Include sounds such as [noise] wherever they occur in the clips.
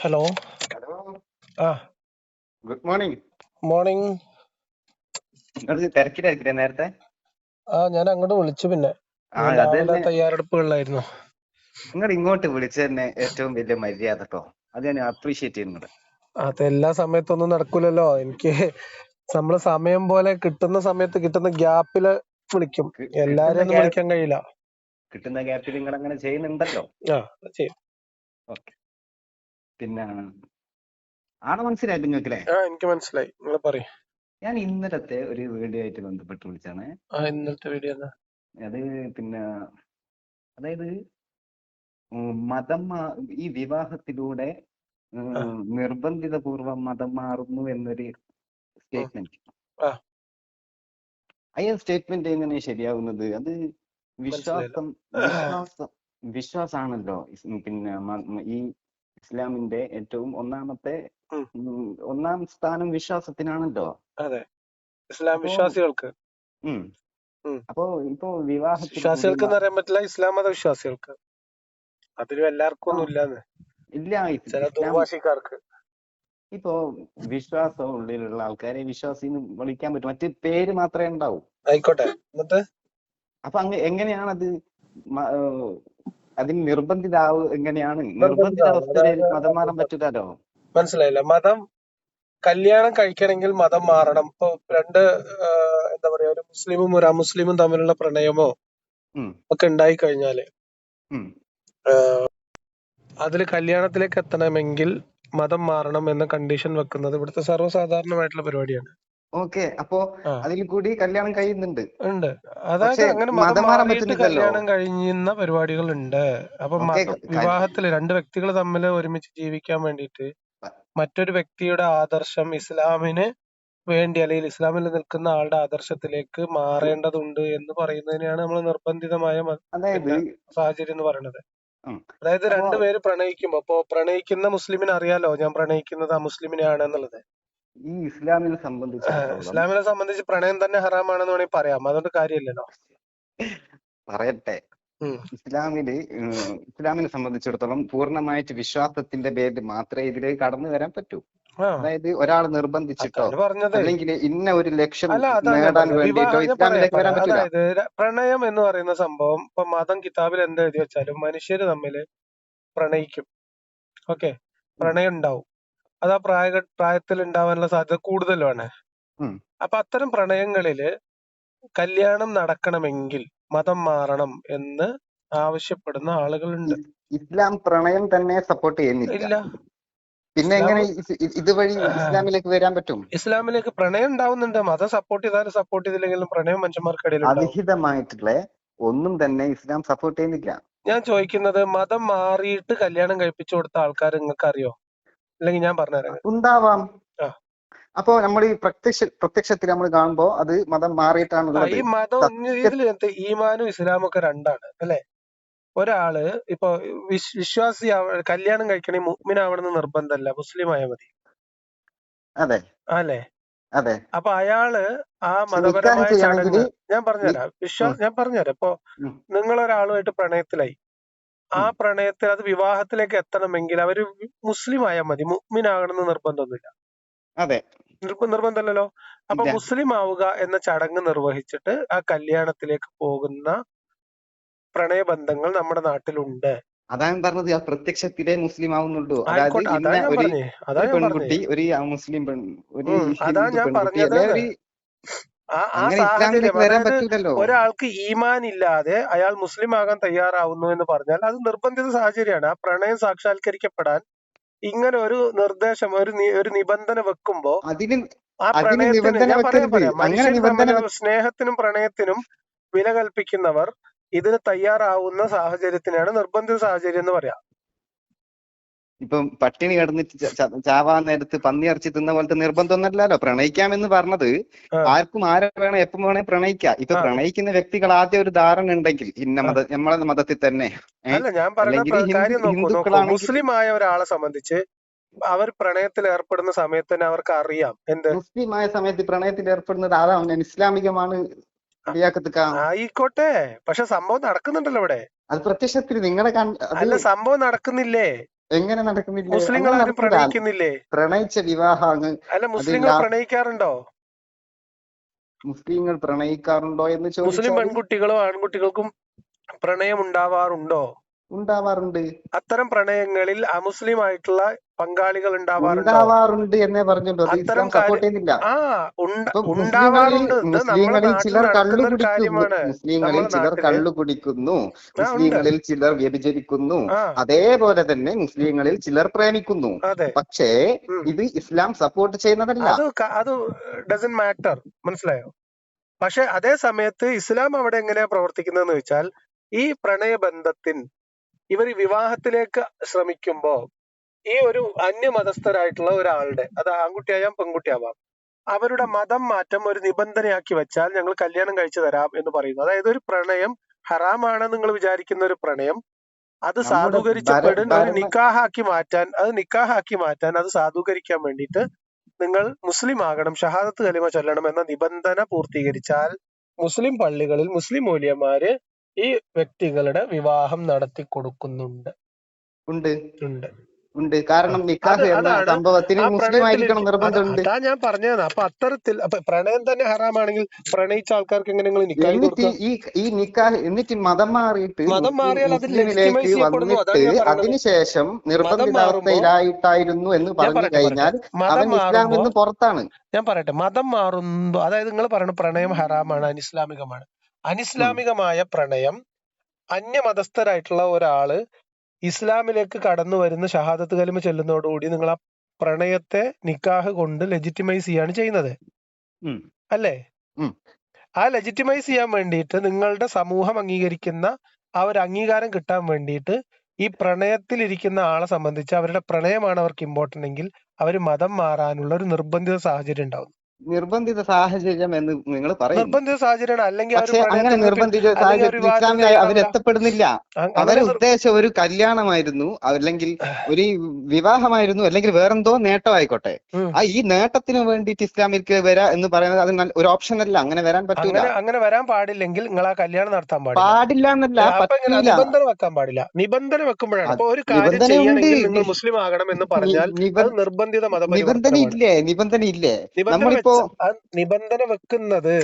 Hello. ആ. Good morning. Morning. തിരക്കിലായിരിക്കില്ലേ നേരത്തെ? ആ ഞാൻ അങ്ങോട്ട് വിളിച്ചു പിന്നെ. തയ്യാറെടുപ്പുകളിലായിരുന്നു. നിങ്ങൾ ഇങ്ങോട്ട് വിളിച്ചതന്നെ ഏറ്റവും വലിയ മര്യാദ കേട്ടോ അത് ഞാൻ അപ്രീഷിയേറ്റ് ചെയ്യുന്നുണ്ട്. അത് എല്ലാ സമയത്തൊന്നും നടക്കൂലല്ലോ. എനിക്ക് നമ്മൾ സമയം പോലെ കിട്ടുന്ന സമയത്ത് കിട്ടുന്ന ഗ്യാപ്പിൽ വിളിക്കും. കി- എല്ലാരും കിട്ടുന്ന ഒന്നും വിളിക്കാൻ കഴിയില്ല. കിട്ടുന്ന ഗ്യാപ്പിൽ നിങ്ങൾ അങ്ങനെ ചെയ്യുന്നുണ്ടല്ലോ. ആ ചെയ്യും. ഓക്കെ. പിന്നെ ആളെ മനസ്സിലായി നിങ്ങൾക്കല്ലേ? എനിക്ക് മനസ്സിലായി. നിങ്ങൾ പറയും. ഞാൻ ഇന്നലത്തെ ഒരു വീഡിയോ ആയിട്ട് ബന്ധപ്പെട്ട് വിളിച്ചാണ് ഇന്നലത്തെ വീഡിയോ അത് പിന്നെ അതായത് മതം ഈ വിവാഹത്തിലൂടെ നിർബന്ധിത പൂർവം നിർബന്ധിതപൂർവം മതം മാറുന്നു എന്നൊരു സ്റ്റേറ്റ്മെന്റ്. അയ്യ സ്റ്റേറ്റ്മെന്റ് എങ്ങനെ ശരിയാവുന്നത്? അത് വിശ്വാസം വിശ്വാസം വിശ്വാസാണല്ലോ പിന്നെ ഈ ഇസ്ലാമിന്റെ ഏറ്റവും ഒന്നാമത്തെ ഒന്നാം സ്ഥാനം വിശ്വാസത്തിനാണല്ലോ. അതെ. ഇസ്ലാം വിശ്വാസികൾക്ക്. അപ്പോ ഇപ്പോ വിവാഹ വിശ്വാസികൾക്ക് എന്ന് പറയാൻ പറ്റില്ല ഇസ്ലാം മത വിശ്വാസികൾക്ക്. അതിലും എല്ലാവർക്കും ഒന്നും ഇല്ലാന്ന്. ഇല്ല ഭാഷക്കാർക്ക് ചില ദുർഭാഷിക്കാർക്ക് ഇപ്പോ വിശ്വാസം ഉള്ളിലുള്ള ആൾക്കാരെ വിശ്വാസി വിളിക്കാൻ പറ്റും. മറ്റ് പേര് മാത്രമേ ഉണ്ടാവൂ. ആയിക്കോട്ടെ. എന്നിട്ട്? അപ്പൊ അങ്ങ് എങ്ങനെയാണത്? അതിന് നിർബന്ധിതാവ് എങ്ങനെയാണ്? നിർബന്ധിത അവസ്ഥയിൽ മതം മാറാൻ പറ്റില്ലല്ലോ മനസ്സിലായില്ല. മതം കല്യാണം കഴിക്കണമെങ്കിൽ മതം മാറണം. ഇപ്പൊ രണ്ട് എന്താ പറയാ ഒരു മുസ്ലിമും ഒരു അമുസ്ലിമും തമ്മിലുള്ള പ്രണയമോ ഒക്കെ ഉണ്ടായി കഴിഞ്ഞാൽ. അതിൽ കല്യാണത്തിലേക്ക് എത്തണമെങ്കിൽ മതം മാറണം എന്ന കണ്ടീഷൻ വെക്കുന്നത് ഇവിടുത്തെ സർവസാധാരണമായിട്ടുള്ള പരിപാടിയാണ്. ഓക്കെ അപ്പോ അതിൽ കൂടി കല്യാണം കഴിയുന്നുണ്ട്. ഉണ്ട്. അതായത് അങ്ങനെ മതം മാറാൻ മാറിയിട്ട്. കല്യാണം കഴിയുന്ന പരിപാടികൾ ഉണ്ട് അപ്പൊ വിവാഹത്തിൽ രണ്ട് വ്യക്തികൾ തമ്മിൽ ഒരുമിച്ച് ജീവിക്കാൻ വേണ്ടിയിട്ട് മറ്റൊരു വ്യക്തിയുടെ ആദർശം ഇസ്ലാമിന് വേണ്ടി അല്ലെങ്കിൽ ഇസ്ലാമിൽ നിൽക്കുന്ന ആളുടെ ആദർശത്തിലേക്ക് മാറേണ്ടതുണ്ട് എന്ന് പറയുന്നതിനെയാണ് നമ്മൾ നിർബന്ധിതമായ സാഹചര്യം എന്ന് പറയുന്നത്. അതായത് രണ്ടുപേര് പ്രണയിക്കുമ്പോ ഇപ്പൊ പ്രണയിക്കുന്ന മുസ്ലിമിന് അറിയാലോ? ഞാൻ പ്രണയിക്കുന്നത് അമുസ്ലിമിനെയാണ് മുസ്ലിമിനെയാണ് എന്നുള്ളത്. ഈ ഇസ്ലാമിനെ സംബന്ധിച്ച് ഇസ്ലാമിനെ സംബന്ധിച്ച് പ്രണയം തന്നെ ഹറാമാണെന്ന് വേണമെങ്കിൽ പറയാം. അതുകൊണ്ട് കാര്യമല്ലല്ലോ. പറയട്ടെ. ഇസ്ലാമിൽ ഇസ്ലാമിനെ സംബന്ധിച്ചിടത്തോളം പൂർണമായിട്ട് വിശ്വാസത്തിന്റെ പേരിൽ മാത്രമേ ഇതിലേക്ക് കടന്നു വരാൻ പറ്റൂ. അതായത് ഒരാൾ നിർബന്ധിച്ചിട്ടോ അല്ലെങ്കിൽ ഇന്ന ഒരു ലക്ഷ്യം നേടാൻ വേണ്ടിട്ടോ ഇസ്ലാമിലേക്ക് വരാൻ പറ്റില്ല പ്രണയം എന്ന് പറയുന്ന സംഭവം ഇപ്പൊ മതം കിതാബിൽ എന്താ എഴുതി വെച്ചാലും മനുഷ്യര് തമ്മിൽ പ്രണയിക്കും. ഓക്കെ? പ്രണയം ഉണ്ടാവും. അത് ആ പ്രായ പ്രായത്തിൽ ഉണ്ടാവാനുള്ള സാധ്യത കൂടുതലാണ് ഉം. അപ്പൊ അത്തരം പ്രണയങ്ങളിൽ കല്യാണം നടക്കണമെങ്കിൽ മതം മാറണം എന്ന് ആവശ്യപ്പെടുന്ന ആളുകളുണ്ട്. ഇസ്ലാം പ്രണയം തന്നെ സപ്പോർട്ട് ചെയ്യുന്നില്ല. പിന്നെ എങ്ങനെ ഇതുവഴി ഇസ്ലാമിലേക്ക് വരാൻ പറ്റും? ഇസ്ലാമിലേക്ക് പ്രണയം ഉണ്ടാവുന്നുണ്ട്. മതം സപ്പോർട്ട് ചെയ്താലും സപ്പോർട്ട് ചെയ്തില്ലെങ്കിലും പ്രണയം മനുഷ്യന്മാർക്കിടയിൽ ഉണ്ടാവും ഒന്നും തന്നെ ഇസ്ലാം സപ്പോർട്ട് ചെയ്യുന്നില്ല. ഞാൻ ചോദിക്കുന്നത് മതം മാറിയിട്ട് കല്യാണം കഴിപ്പിച്ചു കൊടുത്ത ആൾക്കാർ നിങ്ങൾക്ക് അറിയോ അല്ലെങ്കിൽ ഞാൻ പറഞ്ഞുതരാം. ഉണ്ടാവാം. അപ്പോ നമ്മൾ ഈ പ്രത്യക്ഷ പ്രത്യക്ഷത്തിൽ നമ്മൾ കാണുമ്പോ അത് മതം മാറിയിട്ടാണ് ഈ മതം ഇതിൽ ഈമാനും ഇസ്ലാമും ഒക്കെ രണ്ടാണ് അല്ലെ? ഒരാൾ ഇപ്പൊ വിശ്വാസി കല്യാണം കഴിക്കണേ മുഗ്മിനാവണമെന്ന് നിർബന്ധമല്ല മുസ്ലിം ആയാൽ മതി. അതെ. അല്ലെ? അതെ. അപ്പൊ അയാൾ ആ മതപരമായ ചടങ്ങ് ഞാൻ പറഞ്ഞുതരാം. വിശ്വാസ ഞാൻ പറഞ്ഞുതരാം. ഇപ്പൊ നിങ്ങളൊരാളുമായിട്ട് നിങ്ങൾ ഒരാളുമായിട്ട് പ്രണയത്തിലായി. ആ. പ്രണയത്തിൽ അത് വിവാഹത്തിലേക്ക് എത്തണമെങ്കിൽ അവർ മുസ്ലിം ആയാൽ മതി. മുഗ്മിനാകണമെന്ന് നിർബന്ധമൊന്നുമില്ല. അതെ. നിർബ- നിർബന്ധമല്ലല്ലോ? അപ്പൊ മുസ്ലിം ആവുക എന്ന ചടങ്ങ് നിർവഹിച്ചിട്ട് ആ കല്യാണത്തിലേക്ക് പോകുന്ന പ്രണയബന്ധങ്ങൾ നമ്മുടെ നാട്ടിലുണ്ട്. അതാണ് പറഞ്ഞത്. ആ പ്രത്യക്ഷത്തിലെ മുസ്ലിം ആവുന്നുള്ളൂ അതായത് പെൺകുട്ടി ഒരു മുസ്ലിം പെൺ ഒരു അതാ ഞാൻ പറഞ്ഞത്. അങ്ങനെ സാഹചര്യം. ഇസ്ലാമിലേക്ക് വരാൻ പറ്റൂലല്ലോ. ഒരാൾക്ക് ഈമാൻ ഇല്ലാതെ അയാൾ മുസ്ലിം ആകാൻ തയ്യാറാവുന്നു എന്ന് പറഞ്ഞാൽ അത് നിർബന്ധിത സാഹചര്യമാണ്. ആ പ്രണയം സാക്ഷാത്കരിക്കപ്പെടാൻ ഇങ്ങനെ ഒരു നിർദ്ദേശം ഒരു ഒരു നിബന്ധന വെക്കുമ്പോ അതിന് ആ പ്രണയത്തിന് സ്നേഹത്തിനും പ്രണയത്തിനും വില കൽപ്പിക്കുന്നവർ ഇതിന് തയ്യാറാവുന്ന സാഹചര്യത്തിനാണ് നിർബന്ധിത സാഹചര്യം എന്ന് പറയാം. ഇപ്പം പട്ടിണി കിടന്നിട്ട് ചാവാൻ നേരത്ത് പന്നി ഇറച്ചി തിന്ന പോലത്തെ നിർബന്ധമൊന്നുമല്ലല്ലോ. പ്രണയിക്കാമെന്ന് പറഞ്ഞത്. ആർക്കും ആരെ വേണം എപ്പം വേണേ പ്രണയിക്കാം. ഇപ്പൊ പ്രണയിക്കുന്ന വ്യക്തികൾ ആദ്യം ഒരു ധാരണ ഉണ്ടെങ്കിൽ ഇന്ന മത നമ്മളെ മതത്തിൽ തന്നെ. മുസ്ലിം ആയ ഒരാളെ സംബന്ധിച്ച് അവർ പ്രണയത്തിൽ ഏർപ്പെടുന്ന സമയത്ത് തന്നെ അവർക്ക് അറിയാം. എന്ത്? മുസ്ലിമായ സമയത്ത് പ്രണയത്തിൽ ഏർപ്പെടുന്നത് അതാണ്. ഇസ്ലാമികമാണ് ആയിക്കോട്ടെ. പക്ഷെ സംഭവം നടക്കുന്നുണ്ടല്ലോ ഇവിടെ. അത് പ്രത്യക്ഷത്തിൽ നിങ്ങളുടെ അല്ല സംഭവം നടക്കുന്നില്ലേ? എങ്ങനെ നടക്കുന്നില്ല? മുസ്ലിങ്ങൾ ആരും പ്രണയിക്കുന്നില്ലേ? പ്രണയിച്ച വിവാഹം അല്ല മുസ്ലിങ്ങൾ പ്രണയിക്കാറുണ്ടോ? മുസ്ലിങ്ങൾ പ്രണയിക്കാറുണ്ടോ എന്ന് മുസ്ലിം പെൺകുട്ടികളും പെൺകുട്ടികളോ ആൺകുട്ടികൾക്കും പ്രണയം ഉണ്ടാവാറുണ്ടോ ഉണ്ടാവാറുണ്ട്. അത്തരം പ്രണയങ്ങളിൽ അമുസ്ലിം ആയിട്ടുള്ള പങ്കാളികൾ ഉണ്ടാവാറുണ്ടോ? എന്നേ പറഞ്ഞുള്ളൂ. അത്തരം സപ്പോർട്ട് ചെയ്യുന്നില്ല. മുസ്ലിങ്ങളിൽ ചിലർ കള്ളു കുടിക്കുന്നു. മുസ്ലിങ്ങളിൽ ചിലർ കള്ളു കുടിക്കുന്നു. മുസ്ലിങ്ങളിൽ ചിലർ വ്യഭിചരിക്കുന്നു. അതേപോലെ തന്നെ മുസ്ലിങ്ങളിൽ ചിലർ പ്രേമിക്കുന്നു. പക്ഷേ ഇത് ഇസ്ലാം സപ്പോർട്ട് ചെയ്യുന്നതല്ല. അത് ഡസൻ മാറ്റർ മനസ്സിലായോ? പക്ഷെ അതേ സമയത്ത് ഇസ്ലാം അവിടെ എങ്ങനെയാ പ്രവർത്തിക്കുന്നതെന്ന് വെച്ചാൽ ഈ പ്രണയബന്ധത്തിൽ ഇവർ വിവാഹത്തിലേക്ക് ശ്രമിക്കുമ്പോൾ ഈ ഒരു അന്യമതസ്ഥരായിട്ടുള്ള ഒരാളുടെ അത് ആൺകുട്ടിയായാം പെൺകുട്ടിയാവാം അവരുടെ മതം മാറ്റം ഒരു നിബന്ധനയാക്കി വെച്ചാൽ ഞങ്ങൾ കല്യാണം കഴിച്ചു തരാം എന്ന് പറയുന്നു. അതായത് ഒരു പ്രണയം ഹറാമാണെന്ന് നിങ്ങൾ വിചാരിക്കുന്ന ഒരു പ്രണയം. അത് സാധൂകരിച്ചപ്പെടും സാധൂകരിച്ചപ്പെടുന്ന ഒരു നിക്കാഹാക്കി മാറ്റാൻ അത് നിക്കാഹാക്കി മാറ്റാൻ അത് സാധൂകരിക്കാൻ വേണ്ടിയിട്ട് നിങ്ങൾ മുസ്ലിം ആകണം ഷഹാദത്ത് കലിമ ചൊല്ലണം എന്ന നിബന്ധന പൂർത്തീകരിച്ചാൽ മുസ്ലിം പള്ളികളിൽ മുസ്ലിം മൂല്യന്മാര് ഈ വ്യക്തികളുടെ വിവാഹം നടത്തി കൊടുക്കുന്നുണ്ട് ഉണ്ട്. ഉണ്ട്. ഉണ്ട്. കാരണം നിക്കാഹ് എന്ന സംഭവത്തിന് മുസ്ലിം ആയിരിക്കണം നിർബന്ധമുണ്ട്. അതാ ഞാൻ പറഞ്ഞതാണ് അപ്പൊ അത്തരത്തിൽ അപ്പൊ പ്രണയം തന്നെ ഹറാമാണെങ്കിൽ പ്രണയിച്ച ആൾക്കാർക്ക് എങ്ങനെ നിങ്ങൾ നിക്കാഹ് എന്നിട്ട് ഈ ഈ നിക്കാഹ് എന്നിട്ട് മതം മാറിയിട്ട് മതം മാറിയാൽ മുസ്ലിമിലേക്ക് വന്നിട്ട് അതിനുശേഷം നിർബന്ധിതാവസ്ഥയിലായിട്ടായിരുന്നു എന്ന് പറഞ്ഞു കഴിഞ്ഞാൽ അവൻ ഇസ്ലാം നിന്ന് പുറത്താണ്. ഞാൻ പറയട്ടെ. മതം മാറുന്നു. അതായത് നിങ്ങൾ പറയുന്നത് പ്രണയം ഹറാമാണ് അനിസ്ലാമികമാണ്. അനിസ്ലാമികമായ പ്രണയം അന്യമതസ്ഥരായിട്ടുള്ള ഒരാൾ ഇസ്ലാമിലേക്ക് കടന്നു വരുന്ന ഷഹാദത്ത് കലിമ ചെല്ലുന്നതോടുകൂടി നിങ്ങൾ ആ പ്രണയത്തെ നിക്കാഹ് കൊണ്ട് ലെജിറ്റിമൈസ് ചെയ്യാണ് ചെയ്യുന്നത്. അല്ലേ? ആ ലെജിറ്റിമൈസ് ചെയ്യാൻ വേണ്ടിയിട്ട് നിങ്ങളുടെ സമൂഹം അംഗീകരിക്കുന്ന ആ ഒരു അംഗീകാരം കിട്ടാൻ വേണ്ടിയിട്ട് ഈ പ്രണയത്തിലിരിക്കുന്ന ആളെ സംബന്ധിച്ച് അവരുടെ പ്രണയമാണ് അവർക്ക് ഇമ്പോർട്ടന്റ് എങ്കിൽ അവർ മതം മാറാനുള്ള ഒരു നിർബന്ധിത സാഹചര്യം ഉണ്ടാവും. നിർബന്ധിത സാഹചര്യം എന്ന് നിങ്ങൾ പറയുന്നു. നിർബന്ധിത സാഹചര്യമാണ്. അല്ലെങ്കിൽ പക്ഷെ അങ്ങനെ നിർബന്ധിത സാഹചര്യം അവരെത്തപ്പെടുന്നില്ല അവരെ ഉദ്ദേശം ഒരു കല്യാണമായിരുന്നു. അല്ലെങ്കിൽ ഒരു വിവാഹമായിരുന്നു. അല്ലെങ്കിൽ വേറെന്തോ നേട്ടം ആയിക്കോട്ടെ ആ ഈ നേട്ടത്തിന് വേണ്ടിയിട്ട് ഇസ്ലാമിലേക്ക് വരാ എന്ന് പറയുന്നത് അത് ഒരു ഓപ്ഷൻ അല്ല. അങ്ങനെ വരാൻ പറ്റില്ല അങ്ങനെ വരാൻ പാടില്ലെങ്കിൽ നിങ്ങൾ ആ കല്യാണം നടത്താൻ പാടില്ല. പാടില്ല എന്നല്ല നിബന്ധന വെക്കാൻ പാടില്ല. നിബന്ധന വെക്കുമ്പോഴാണ്. അപ്പൊ ഒരു കാര്യം മുസ്ലിം ആകണം എന്ന് പറഞ്ഞാൽ നിർബന്ധിത നിബന്ധന മതപരിവർത്തനമാണ് ഇല്ലേ? നിബന്ധന ഇല്ലേ? നിബന്ധന ആ നിബന്ധന വെക്കുന്നത്?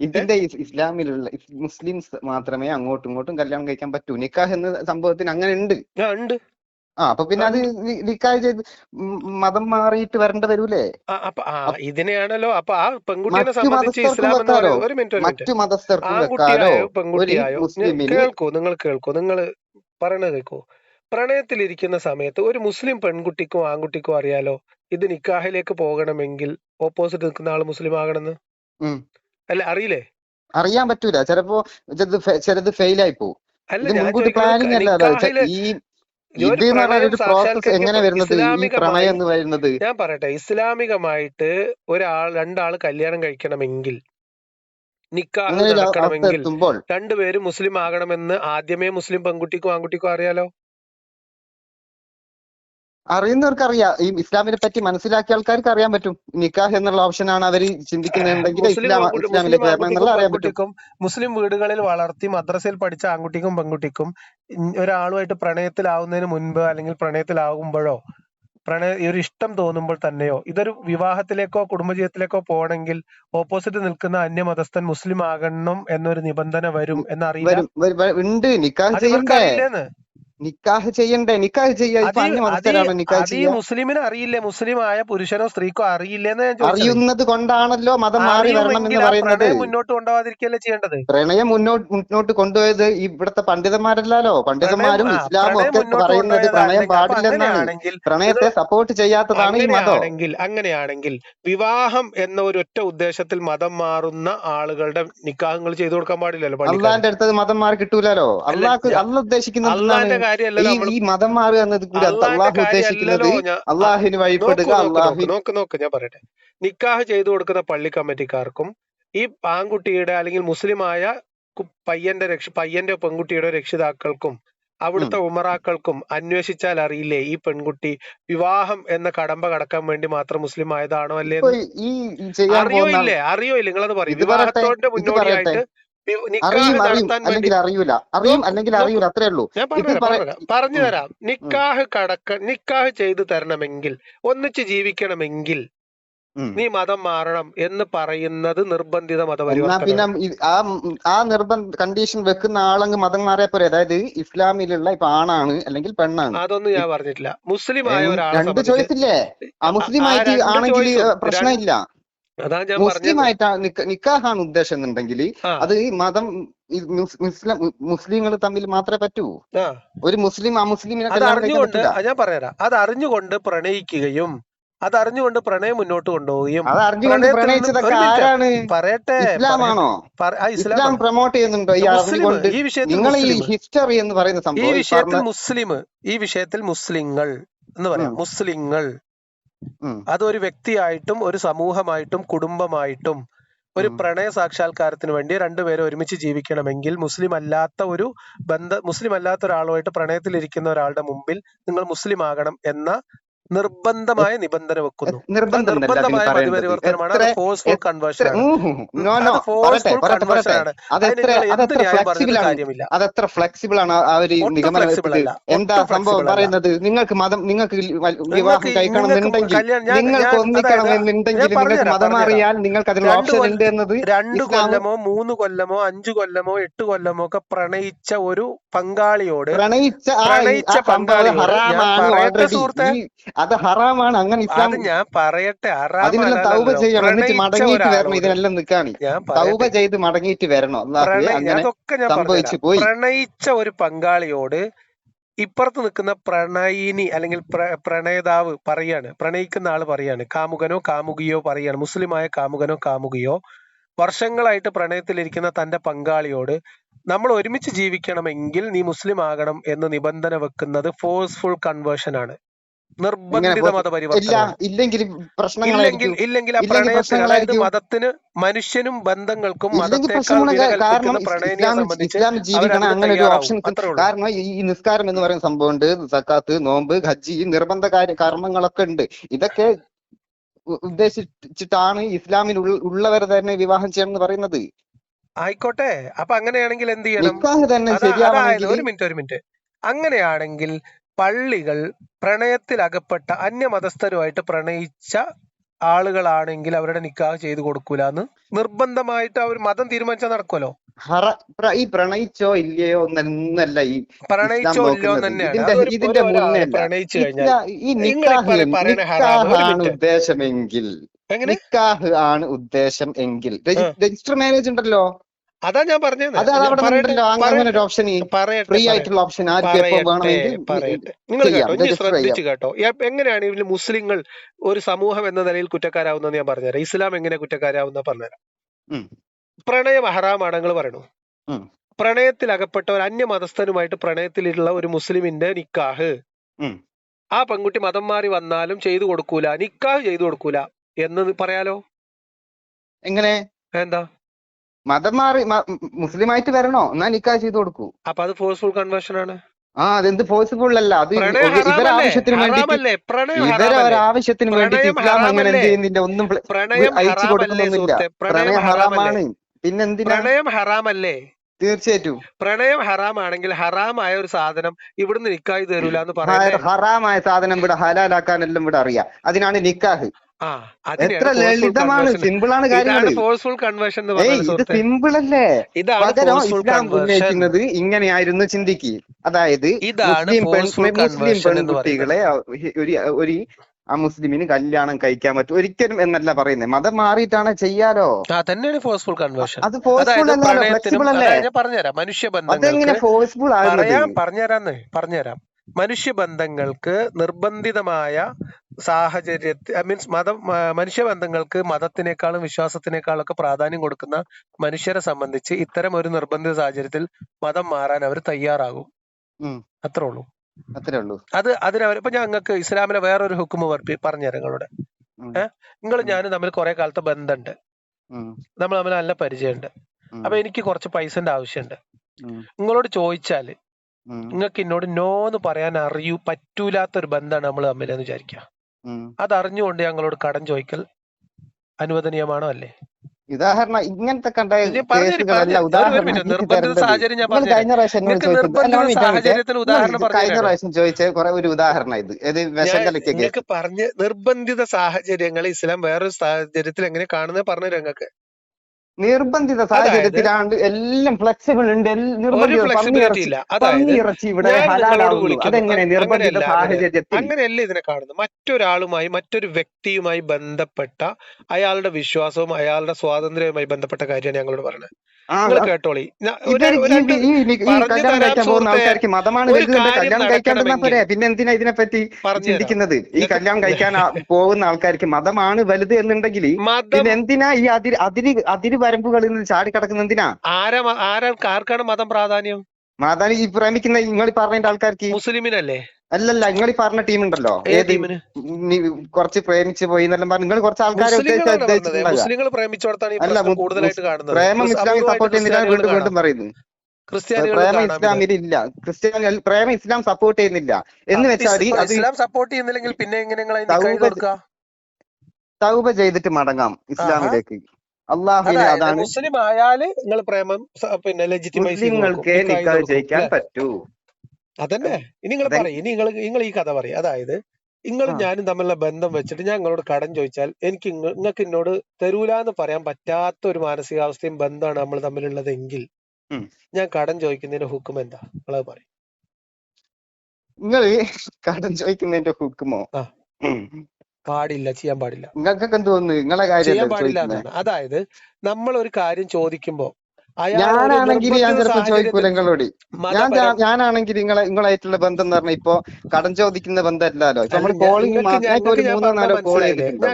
ഇതിന്റെ ഇസ്ലാമിലുള്ള ഇസ് മുസ്ലിംസ് മാത്രമേ അങ്ങോട്ടും ഇങ്ങോട്ടും കല്യാണം കഴിക്കാൻ പറ്റൂ. നിക്കാഹ് എന്ന സംഭവത്തിന് അങ്ങനെ ഉണ്ട്. ആ ഉണ്ട്. ആ അപ്പൊ പിന്നെ അത് നിക്കാഹ് ചെയ്ത് മതം മാറിയിട്ട് വരേണ്ട വരൂലേ? ഇതിനെയാണല്ലോ. അപ്പൊ ആ പെൺകുട്ടിയെ മറ്റു സംബന്ധിച്ച് മറ്റു മതസ്ഥർക്കും വെക്കാലോ? ഒരു പെൺകുട്ടിയായോ? കേൾക്കൂ നിങ്ങൾ കേൾക്കൂ. നിങ്ങൾ പറയണത് കേൾക്കൂ. പ്രണയത്തിലിരിക്കുന്ന സമയത്ത് ഒരു മുസ്ലിം പെൺകുട്ടിക്കും ആൺകുട്ടിക്കും അറിയാലോ ഇത് നിക്കാഹിലേക്ക് പോകണമെങ്കിൽ ഓപ്പോസിറ്റ് നിൽക്കുന്ന ആൾ മുസ്ലിം ആകണമെന്ന് അല്ല അറിയില്ലേ? അറിയാൻ പറ്റൂല. ചിലപ്പോ ചിലത് ഫെയിലായി ഫെയിൽ ആയി പോകും പ്ലാനിങ് അല്ല. ഈ എങ്ങനെ വരുന്നത്? ഈ പ്രണയം എന്ന് പറയുന്നത്? ഞാൻ പറയട്ടെ ഇസ്ലാമികമായിട്ട് ഒരാൾ രണ്ടാൾ കല്യാണം കഴിക്കണമെങ്കിൽ നിക്കാഹ് നടക്കണമെങ്കിൽ രണ്ടുപേരും മുസ്ലിം ആകണമെന്ന് ആദ്യമേ മുസ്ലിം പെൺകുട്ടിക്കും ആൺകുട്ടിക്കും അറിയാലോ? അറിയുന്നവർക്ക് അറിയാം ഈ ഇസ്ലാമിനെ പറ്റി മനസ്സിലാക്കിയ ആൾക്കാർക്ക് അറിയാൻ പറ്റും. നിക്കാഹ് എന്നുള്ള ഓപ്ഷൻ ആണ് അവർ ചിന്തിക്കുന്നുണ്ടെങ്കിൽ മുസ്ലിം ഇസ്ലാം ഇസ്ലാമിലേക്ക് വരണം ആൺകുട്ടിക്കും എന്നുള്ള അറിയാൻ പറ്റും. മുസ്ലിം വീടുകളിൽ വളർത്തി മദ്രസയിൽ പഠിച്ച ആൺകുട്ടിക്കും പെൺകുട്ടിക്കും ഒരാളുമായിട്ട് പ്രണയത്തിലാവുന്നതിന് മുൻപ് അല്ലെങ്കിൽ പ്രണയത്തിലാകുമ്പോഴോ പ്രണയ ഈ ഒരു ഇഷ്ടം തോന്നുമ്പോൾ തന്നെയോ ഇതൊരു വിവാഹത്തിലേക്കോ കുടുംബജീവിതത്തിലേക്കോ പോകണമെങ്കിൽ ഓപ്പോസിറ്റ് നിൽക്കുന്ന അന്യമതസ്ഥൻ മുസ്ലിം ആകണം എന്നൊരു നിബന്ധന വരും എന്നറിയില്ല? നിക്കാഹ് ചെയ്യണ്ടേ? നിക്കാഹ് ചെയ്യണ്ടേ നിക്കാഹ് ചെയ്യാ അത് ഇപ്പൊ ഈ അന്യ അത് ഈ മതസ്ഥരാണോ നിക്കാഹ് അത് ഈ മുസ്ലിമിന് അറിയില്ലേ? മുസ്ലിമായ പുരുഷനോ സ്ത്രീക്കോ അറിയില്ലെന്ന് അറിയുന്നത് കൊണ്ടാണല്ലോ മതം മാറി വരണം എന്ന് പറയുന്നത്. മുന്നോട്ട് കൊണ്ടുപോകാതിരിക്കല്ലേ ചെയ്യേണ്ടത്? പ്രണയം മുന്നോട്ട് മുന്നോട്ട് കൊണ്ടുപോയത് ഇവിടുത്തെ പണ്ഡിതന്മാരല്ലോ പണ്ഡിതന്മാരും ഇസ്ലാമും ഒക്കെ പറയുന്നത് പ്രണയം പാടില്ലെന്നാണ്. പ്രണയത്തെ സപ്പോർട്ട് ചെയ്യാത്തതാണ് ഈ മതം. അങ്ങനെയാണെങ്കിൽ വിവാഹം എന്ന ഒരു ഒറ്റ ഉദ്ദേശത്തിൽ മതം മാറുന്ന ആളുകളുടെ നിക്കാഹങ്ങൾ ചെയ്തു കൊടുക്കാൻ പാടില്ലല്ലോ അള്ളാന്റെ അടുത്തത് മതം മാറി കിട്ടൂലോ അള്ളാഹ് അള്ള ഉദ്ദേശിക്കുന്നത് ഈ മതം മാറുക എന്നത് കൂടി അത് അള്ളാന്റെ അള്ളാഹു ഉദ്ദേശിക്കുന്നത് കാര്യമല്ലല്ലോ ഞാൻ അള്ളാഹിന് വഴിപ്പെടുക നോക്ക് നോക്ക് അള്ളാഹു നോക്ക് നോക്ക് ഞാൻ പറയട്ടെ. നിക്കാഹ് ചെയ്തു കൊടുക്കുന്ന പള്ളി കമ്മിറ്റിക്കാർക്കും ഈ ആൺകുട്ടിയുടെ അല്ലെങ്കിൽ മുസ്ലിമായ പയ്യന്റെ രക്ഷ പയ്യന്റെ പെൺകുട്ടിയുടെ രക്ഷിതാക്കൾക്കും അവിടുത്തെ ഉമറാക്കൾക്കും അന്വേഷിച്ചാൽ അറിയില്ലേ ഈ പെൺകുട്ടി വിവാഹം എന്ന കടമ്പ കടക്കാൻ വേണ്ടി മാത്രം മുസ്ലിം ആയതാണോ അല്ലേ അറിയോ ഇല്ലേ? അറിയോ ഇല്ലേ? നിങ്ങളത് പറയും. വിവാഹത്തോടെ മുന്നോടിയായിട്ട് അറിയും അറിയും. നടത്താൻ അല്ലെങ്കിൽ അറിയൂല. അറിയും അല്ലെങ്കിൽ അറിയൂല. അത്രേ ഉള്ളൂ. പറഞ്ഞു തരാം നിക്കാഹ് കടക്ക നിക്കാഹ് ചെയ്തു തരണമെങ്കിൽ ഒന്നിച്ച് ജീവിക്കണമെങ്കിൽ നീ മതം മാറണം എന്ന് പറയുന്നത് നിർബന്ധിത മതപരിവർത്തനം പിന്നെ ആ ആ നിർബന്ധ കണ്ടീഷൻ വെക്കുന്ന ആളങ്ങ് മതം മാറിയാ പോരെ. അതായത് ഇസ്ലാമിലുള്ള ഇപ്പൊ ആണാണ് അല്ലെങ്കിൽ പെണ്ണാണ്. അതൊന്നും ഞാൻ പറഞ്ഞിട്ടില്ല. മുസ്ലിം ആയ ഒരാൾ രണ്ട് ചോയ്സില്ലേ? ആ മുസ്ലിം ആയിട്ട് ആണെങ്കിൽ പ്രശ്നമില്ല. അതാ ഞാൻ മുസ്ലിം ആയിട്ടാ നിക്കാഹാണ് ഉദ്ദേശം എന്നുണ്ടെങ്കിൽ അത് ഈ മതം മുസ്ലിം മുസ്ലിങ്ങൾ തമ്മിൽ മാത്രമേ പറ്റൂ. ഒരു മുസ്ലിം ആ മുസ്ലിമിനെ അറിഞ്ഞുകൊണ്ട് ഞാൻ പറയാം അത് അറിഞ്ഞുകൊണ്ട് പ്രണയിക്കുകയും അത് അറിഞ്ഞുകൊണ്ട് പ്രണയം മുന്നോട്ട് കൊണ്ടുപോവുകയും അത് അറിഞ്ഞുകൊണ്ട് പ്രണയിച്ചതൊക്കെ ആരാണ്? പറയട്ടെ ഇസ്ലാമാണോ? ഇസ്ലാം പ്രൊമോട്ട് ചെയ്യുന്നുണ്ടോ ഈ അറിഞ്ഞുകൊണ്ട് ഈ വിഷയത്തിൽ നിങ്ങൾ ഈ ഹിസ്റ്ററി എന്ന് പറയുന്ന സംഭവം ഈ വിഷയത്തിൽ മുസ്ലിം ഈ വിഷയത്തിൽ മുസ്ലിങ്ങൾ എന്ന് പറയാം. മുസ്ലിങ്ങൾ. ഉം, അതൊരു വ്യക്തിയായിട്ടും ഒരു സമൂഹമായിട്ടും കുടുംബമായിട്ടും ഒരു പ്രണയ സാക്ഷാത്കാരത്തിന് വേണ്ടി രണ്ടുപേരും ഒരുമിച്ച് ജീവിക്കണമെങ്കിൽ മുസ്ലിം അല്ലാത്ത ഒരു ബന്ധ മുസ്ലിം അല്ലാത്ത ഒരാളുമായിട്ട് പ്രണയത്തിലിരിക്കുന്ന ഒരാളുടെ മുമ്പിൽ നിങ്ങൾ മുസ്ലിം ആകണം എന്ന നിർബന്ധമായ നിബന്ധന വെക്കുന്നു. നിർബന്ധമായ മതപരിവർത്തനമാണ് ഫോഴ്സ്ഫുൾ കൺവേർഷൻ ഫോഴ്സ്ഫുൾ കൺവേർഷൻ ആണ്. കാര്യമില്ല. അതെത്ര ഫ്ലെക്സിബിൾ ആണ് ആ ഒരു നിഗമനം എന്താ സംഭവം പറയുന്നത്? നിങ്ങൾക്ക് മതം നിങ്ങൾക്ക് വിവാഹം കഴിക്കണമെന്നുണ്ടെങ്കിൽ കഴിക്കണം നിങ്ങൾക്ക് ഒന്നിക്കണമെന്നുണ്ടെങ്കിൽ നിങ്ങൾക്ക് മതം അറിയാൻ നിങ്ങൾക്ക് അതിൽ ഓപ്ഷൻ ഉണ്ട് എന്നത് രണ്ട് കൊല്ലമോ മൂന്ന് കൊല്ലമോ അഞ്ചു കൊല്ലമോ എട്ട് കൊല്ലമോ ഒക്കെ പ്രണയിച്ച ഒരു പങ്കാളിയോട് പ്രണയിച്ച പങ്കാളി പ്രണയിച്ച ഓൾറെഡി സുഹൃത്തെ. അത് ഹറാമാണ്. അങ്ങനെ ഇസ്ലാം ഞാൻ പറയട്ടെ അതിനെല്ലാം തൗബ ചെയ്യണം. എന്നിട്ട് മടങ്ങിയിട്ട് വരണം. ഇതിനെല്ലാം നിൽക്കാണ്. തൗബ ചെയ്ത് മടങ്ങിയിട്ട് വരണം. അതൊക്കെ ഞാൻ സംഭവിച്ചു പോയി. പ്രണയിച്ച ഒരു പങ്കാളിയോട് ഇപ്പുറത്ത് നിൽക്കുന്ന പ്രണയിനി അല്ലെങ്കിൽ പ്ര- പ്രണയിതാവ് പറയാണ്. പ്രണയിക്കുന്ന ആൾ പറയാണ്. കാമുകനോ കാമുകിയോ പറയാണ്. മുസ്ലിമായ കാമുകനോ കാമുകിയോ വർഷങ്ങളായിട്ട് പ്രണയത്തിലിരിക്കുന്ന തന്റെ പങ്കാളിയോട് നമ്മൾ ഒരുമിച്ച് ജീവിക്കണമെങ്കിൽ നീ മുസ്ലിം ആകണം എന്ന് നിബന്ധന വെക്കുന്നത് ഫോഴ്സ്ഫുൾ കൺവേർഷൻ ആണ്. നിർബന്ധിത മതപരിവർത്തനം. ഇല്ലെങ്കിൽ ഇല്ലെങ്കിൽ ഇല്ലെങ്കിൽ ആ പ്രണയത്തിന് അതായത് മതത്തിന് മനുഷ്യനും ബന്ധങ്ങൾക്കും മതത്തെക്കാൾ കാരണം ഇസ്ലാം ഇസ്ലാം ജീവിക്കണം. അങ്ങനെ ഒരു ഓപ്ഷൻ കാരണം ഈ നിസ്കാരം എന്ന് പറയുന്ന സംഭവം ഉണ്ട് സക്കാത്ത് നോമ്പ് ഹജ്ജ് ഈ നിർബന്ധ കാര്യ കർമ്മങ്ങളൊക്കെ ഉണ്ട്. ഇതൊക്കെ ഉദ്ദേശിച്ചിട്ടാണ് ഇസ്ലാമിൽ ഉള്ള- ഉള്ളവരെ തന്നെ വിവാഹം ചെയ്യണം എന്ന് പറയുന്നത്. ആയിക്കോട്ടെ. അപ്പൊ അങ്ങനെയാണെങ്കിൽ എന്ത് ചെയ്യണം? ഒരു മിനിറ്റ് ഒരു മിനിറ്റ്. അങ്ങനെയാണെങ്കിൽ പള്ളികൾ പ്രണയത്തിൽ അകപ്പെട്ട അന്യമതസ്ഥരുമായിട്ട് പ്രണയിച്ച ആളുകളാണെങ്കിൽ അവരുടെ നിക്കാഹ് ചെയ്തു കൊടുക്കൂലെന്ന് നിർബന്ധമായിട്ട് അവർ മതം തീരുമാനിച്ചാൽ നടക്കുമല്ലോ ഈ പ്രണയിച്ചോ ഇല്ലയോ എന്നല്ല ഈ പ്രണയിച്ചോ ഇല്ലയോ ഇതിന്റെ പ്രണയിച്ചു കഴിഞ്ഞാൽ. ഉദ്ദേശമെങ്കിൽ. നിക്കാഹ് ആണ് ഉദ്ദേശം എങ്കിൽ. രജിസ്റ്റർ മാരേജ് ഉണ്ടല്ലോ. അതാ ഞാൻ പറഞ്ഞത്. നിങ്ങൾ ശ്രദ്ധിച്ചു കേട്ടോ. എങ്ങനെയാണ് ഇതിൽ മുസ്ലിങ്ങൾ ഒരു സമൂഹം എന്ന നിലയിൽ കുറ്റക്കാരാവുന്ന ഞാൻ പറഞ്ഞുതരാം. ഇസ്ലാം എങ്ങനെ കുറ്റക്കാരാവുന്ന പറഞ്ഞുതരാം. പ്രണയം ഹറാമാണ് നിങ്ങൾ പറയണു. പ്രണയത്തിൽ അകപ്പെട്ട ഒരു അന്യ മതസ്ഥനുമായിട്ട് പ്രണയത്തിലുള്ള ഒരു മുസ്ലിമിന്റെ നിക്കാഹ്. ആ പെൺകുട്ടി മതം മാറി വന്നാലും ചെയ്തു കൊടുക്കൂല നിക്കാഹ് ചെയ്തു കൊടുക്കൂല എന്ന് പറയാലോ? എങ്ങനെ? എന്താ? മതം മാറി മുസ്ലിം ആയിട്ട് വരണോ? എന്നാ നിക്കാ ചെയ്ത് കൊടുക്കൂ. അപ്പൊ അത് ഫോഴ്സ്ഫുൾ കൺവേർഷൻ ആണ്. ആ അതെന്ത് ഫോഴ്സ്ഫുൾ അല്ല. അത് ഇവരാവശ്യത്തിന് വേണ്ടി ഇവരൊരാവശ്യത്തിന് വേണ്ടി ഇസ്ലാം അങ്ങനെ എന്ത് ചെയ്യുന്നില്ല ഒന്നും അയച്ചു കൊടുക്കുന്നില്ല പ്രണയം ഹറാമാണ്. പിന്നെന്തിനാ? പ്രണയം ഹറാമല്ലേ? തീർച്ചയായിട്ടും. പ്രണയം ഹറാമാണെങ്കിൽ ഹറാമായ ഒരു സാധനം ഇവിടുന്ന് നിക്കായി തരൂല എന്ന് പറയണ്ടേ ഹറാമായ സാധനം ഇവിടെ ഹലാലാക്കാനെല്ലാം ഇവിടെ അറിയാം. അതിനാണ് നിക്കാഹ്. എത്ര ലളിതമാണ് സിമ്പിൾ ആണ് കാര്യങ്ങൾ ഫോഴ്സ്ഫുൾ കൺവേർഷൻ ഇത് സിമ്പിൾ അല്ലേ? പകരം ഇസ്ലാം ഉന്നയിക്കുന്നത് ഇങ്ങനെയായിരുന്നു ചിന്തിക്ക്. അതായത് മുസ്ലിം പെൺകുട്ടികളെ ഒരു ഒരു ആ മുസ്ലിമിന് കല്യാണം കഴിക്കാൻ പറ്റും. ഒരിക്കലും എന്നല്ല പറയുന്നത്. മതം മാറിയിട്ടാണ് ചെയ്യാലോ? തന്നെയാണ് ഫോഴ്സ്ഫുൾ കൺവേർഷൻ അത് ഫോഴ്സ്ഫുൾ ഫ്ലെക്സിബിൾ അല്ലേ? പറഞ്ഞുതരാം. മനുഷ്യബന്ധം അതെങ്ങനെ ഫോഴ്സ്ഫുൾ ആകുന്നത്? പറഞ്ഞുതരാന്ന് പറഞ്ഞുതരാം. മനുഷ്യബന്ധങ്ങൾക്ക് നിർബന്ധിതമായ സാഹചര്യത്തിൽ ഐ മീൻസ് മതം മനുഷ്യബന്ധങ്ങൾക്ക് മതത്തിനേക്കാളും വിശ്വാസത്തിനേക്കാളും ഒക്കെ പ്രാധാന്യം കൊടുക്കുന്ന മനുഷ്യരെ സംബന്ധിച്ച് ഇത്തരം ഒരു നിർബന്ധിത സാഹചര്യത്തിൽ മതം മാറാൻ അവർ തയ്യാറാകും. അത്രേ ഉള്ളൂ. അത്രേ ഉള്ളൂ. അത് അതിനവർ ഇപ്പൊ ഞങ്ങൾക്ക് ഇസ്ലാമിലെ വേറൊരു ഹുക്കുമ് പറഞ്ഞുതരാം നിങ്ങളുടെ. ഏഹ് നിങ്ങൾ ഞാൻ ഞാനും തമ്മിൽ കുറെ കാലത്തെ ബന്ധമുണ്ട് നമ്മൾ തമ്മിൽ നല്ല പരിചയമുണ്ട്. അപ്പൊ എനിക്ക് കുറച്ച് പൈസന്റെ ആവശ്യമുണ്ട്. നിങ്ങളോട് ചോദിച്ചാൽ നിങ്ങൾക്ക് എന്നോട് നോ എന്ന് പറയാൻ അറിയൂ പറ്റൂലാത്ത ഒരു ബന്ധമാണ് നമ്മൾ തമ്മിൽ എന്ന് വിചാരിക്കുക അതറിഞ്ഞുകൊണ്ട് ഞങ്ങളോട് കടം ചോദിക്കൽ അനുവദനീയമാണോ അല്ലേ? ഉദാഹരണം ഇങ്ങനത്തെ കണ്ട. കഴിഞ്ഞ പ്രാവശ്യം ചോദിച്ച കുറെ ഒരു ഉദാഹരണം ഇത്. നിങ്ങൾക്ക് പറഞ്ഞ് നിർബന്ധിത സാഹചര്യങ്ങൾ ഇസ്ലാം വേറൊരു സാഹചര്യത്തിൽ എങ്ങനെ കാണുന്നത് പറഞ്ഞു ഞങ്ങൾക്ക് നിർബന്ധിത സാഹചര്യത്തിലാണ് എല്ലാം ഫ്ലെക്സിബിൾ ഉണ്ട്. ഇറച്ചി ഇവിടെ അതെങ്ങനെ നിർബന്ധിത അങ്ങനെയല്ല, അങ്ങനെ- സാഹചര്യത്തിൽ? അങ്ങനെയല്ല ഇതിനെ കാണുന്നത്. മറ്റൊരാളുമായി മറ്റൊരു വ്യക്തിയുമായി ബന്ധപ്പെട്ട അയാളുടെ വിശ്വാസവും അയാളുടെ സ്വാതന്ത്ര്യവുമായി ബന്ധപ്പെട്ട കാര്യമാണ് ഞങ്ങളോട് പറയുന്നത്. കേട്ടോളി. ആൾക്കാർക്ക് മതമാണ് കല്യാണം കഴിക്കാൻ പോരെ? പിന്നെ എന്തിനാ ഇതിനെപ്പറ്റി ചിന്തിക്കുന്നത്? ഈ കല്യാണം കഴിക്കാൻ [laughs] പോകുന്ന ആൾക്കാർക്ക് മതമാണ് വലുത് എന്നുണ്ടെങ്കിൽ മതം പിന്നെ എന്തിനാ ഈ അതിര് അതിര് അതിര് വരമ്പുകളിൽ നിന്ന് ചാടിക്കിടക്കുന്ന എന്തിനാ? ആരാ ആർക്കാണ് മതം പ്രാധാന്യം? മാതാനി പ്രേമിക്കുന്ന നിങ്ങൾ പറഞ്ഞ ആൾക്കാർക്ക് മുസ്ലിമിനല്ലേ? അല്ലല്ല നിങ്ങൾ പറഞ്ഞ ടീം ഉണ്ടല്ലോ ഏത് കുറച്ച് പ്രേമിച്ച് പോയി എന്നെല്ലാം പറഞ്ഞു നിങ്ങൾ കുറച്ച് ആൾക്കാരെ ഈ അല്ല, പ്രേമം ക്രിസ്- സപ്പോർട്ട് ചെയ്യുന്നില്ല വീണ്ടും വീണ്ടും പറയുന്നു. പ്രേമ ഇസ്ലാമിൽ ഇല്ല. ക്രിസ്ത്യാനി പ്രേമ ഇസ്ലാം സപ്പോർട്ട് ചെയ്യുന്നില്ല. എന്ന് വെച്ചാൽ ഇസ്ലാം സപ്പോർട്ട് ചെയ്യുന്നില്ലെങ്കിൽ പിന്നെ എങ്ങനെ തൗബ ചെയ്തിട്ട് മടങ്ങാം ഇസ്ലാമിലേക്ക്. അള്ളാഹുവിനെ അതാണ് മുസ്ലിം ആയാൽ നിങ്ങൾ പ്രേമം പിന്നെ മുസ്ലിങ്ങൾക്ക് നിക്കാഹ് ചെയ്യിക്കാൻ പറ്റൂ. അതന്നെ. ഇനി നിങ്ങൾ. പറയും. ഇനി നിങ്ങൾ നിങ്ങൾ ഈ കഥ പറയും. അതായത് നിങ്ങളും ഞാനും തമ്മിലുള്ള ബന്ധം വെച്ചിട്ട് ഞാൻ നിങ്ങളോട് കടം ചോദിച്ചാൽ എനിക്ക് നിങ്ങൾക്ക് എന്നോട് തരൂലാന്ന് പറയാൻ പറ്റാത്ത ഒരു മാനസികാവസ്ഥയും ബന്ധമാണ് നമ്മൾ തമ്മിലുള്ളതെങ്കിൽ. ഞാൻ കടം ചോദിക്കുന്നതിന്റെ ഹുക്കും എന്താ? നിങ്ങളത് പറയും. നിങ്ങൾ കടം ചോദിക്കുന്നതിന്റെ ഹുക്കുമോ. പാടില്ല. ചെയ്യാൻ പാടില്ല. നിങ്ങൾക്കൊക്കെ എന്ത് തോന്നുന്നു? നിങ്ങളെ ചെയ്യാൻ പാടില്ല എന്നാണ്. അതായത് നമ്മൾ ഒരു കാര്യം ചോദിക്കുമ്പോ അയാൾ ഒരു ഞാനാണെങ്കിൽ ഞാൻ നിർബന്ധിത ചിലപ്പോ ചോദിക്കൂല സാഹചര്യത്തിൽ നിങ്ങളോട് ഞാൻ ഞാനാണെങ്കിൽ നിങ്ങളെ നിങ്ങളായിട്ടുള്ള ബന്ധം എന്ന് പറഞ്ഞാൽ ഇപ്പൊ കടം ചോദിക്കുന്ന ബന്ധമല്ലല്ലോ. ഇപ്പൊ നമ്മൾ കോളിംഗ് ഒരു മൂന്നോ നാലോ കോൾ ചെയ്തിട്ടുണ്ട്?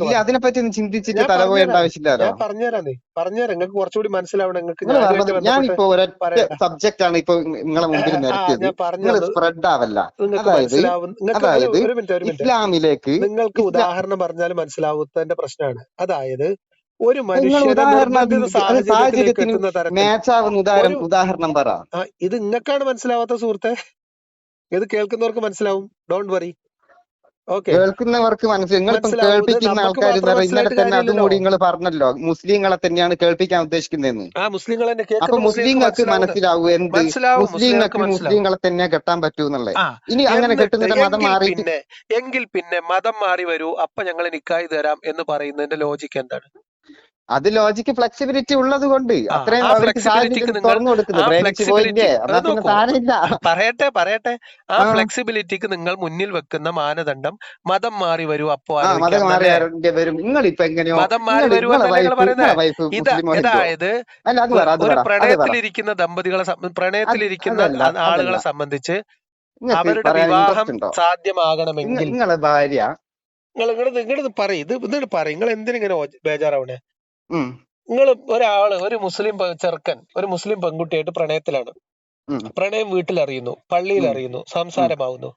ഇല്ല അതിനെ അതിനെപ്പറ്റി ഒന്ന് ചിന്തിച്ചിട്ട് തല തലപോയേണ്ട ആവശ്യമില്ലല്ലോ ഞാൻ പറഞ്ഞുതരാന്നേ പറഞ്ഞുതരാം. നിങ്ങൾക്ക് കുറച്ചുകൂടി മനസ്സിലാവണം നിങ്ങൾക്ക് ഞാനിപ്പോ ഒരൊറ്റ സബ്ജക്ട് സബ്ജക്റ്റ് ആണ് ഇപ്പൊ നിങ്ങളെ മുമ്പിൽ നിരത്തിയത്. നിങ്ങൾ സ്പ്രെഡ് ആവല്ല. അതായത് അതായത് ഇസ്ലാമിലേക്ക് നിങ്ങൾക്ക് ഉദാഹരണം പറഞ്ഞാൽ മനസ്സിലാവുന്നതിന്റെ പ്രശ്നമാണ്. അതായത് ഒരു മനുഷ്യനെ ഉദാഹരണം ഉദാഹരണം പറ. ഇത് നിങ്ങൾക്കാണ് മനസ്സിലാവാത്ത സുഹൃത്തെ. ഇത് കേൾക്കുന്നവർക്ക് മനസ്സിലാവും. ഡോണ്ട് വറി ഓക്കെ കേൾക്കുന്നവർക്ക് മനസ്സിലായി കേൾപ്പിക്കുന്ന ആൾക്കാർ ഇന്നലെ തന്നെ അതും കൂടി നിങ്ങൾ പറഞ്ഞല്ലോ. മുസ്ലിങ്ങളെ തന്നെയാണ് കേൾപ്പിക്കാൻ ഉദ്ദേശിക്കുന്നതെന്ന്. അപ്പൊ മുസ്ലിങ്ങൾക്ക് മനസ്സിലാവൂ എന്ത്? മുസ്ലിങ്ങൾക്ക് മുസ്ലിങ്ങളെ തന്നെ കെട്ടാൻ പറ്റൂ എന്നുള്ളത്. ഇനി അങ്ങനെ കെട്ടുന്നിട്ട് മതം മാറി എങ്കിൽ പിന്നെ മതം മാറി വരൂ. അപ്പൊ ഞങ്ങൾ നിക്കായി തരാം എന്ന് പറയുന്നതിന്റെ ലോജിക്ക് എന്താണ്? അത് ലോജിക്ക് ഫ്ലെക്സിബിലിറ്റി ഉള്ളത് കൊണ്ട് അത്രയും അവർക്ക് നിങ്ങൾ- തുറന്നു കൊടുക്കുന്നത് പറയട്ടെ പറയട്ടെ. ആ. ഫ്ലെക്സിബിലിറ്റിക്ക് നിങ്ങൾ മുന്നിൽ വെക്കുന്ന മാനദണ്ഡം മതം മാറി വരൂ അപ്പോ മതം മാറി? വരും. നിങ്ങൾ ഇപ്പൊ എങ്ങനെയോ മതം മാറി നിങ്ങൾ വരൂ നിങ്ങൾ? അതായത് ഒരു പ്രണയത്തിലിരിക്കുന്ന ദമ്പതികളെ പ്രണയത്തിലിരിക്കുന്ന ആളുകളെ സംബന്ധിച്ച് അവരുടെ വിവാഹം സാധ്യമാകണമെങ്കിൽ നിങ്ങളെ ഭാര്യ നിങ്ങൾ നിങ്ങളിത് പറയും. ഇത് ഇത് പറയും. നിങ്ങൾ എന്തിനെ ഇങ്ങനെ ബേജാറാവണേ? നിങ്ങൾ ഒരാൾ ഒരു മുസ്ലിം ചെറുക്കൻ ഒരു മുസ്ലിം പെൺകുട്ടിയായിട്ട് പ്രണയത്തിലാണ്. പ്രണയം വീട്ടിൽ അറിയുന്നു പള്ളിയിൽ അറിയുന്നു സംസാരമാവുന്നു.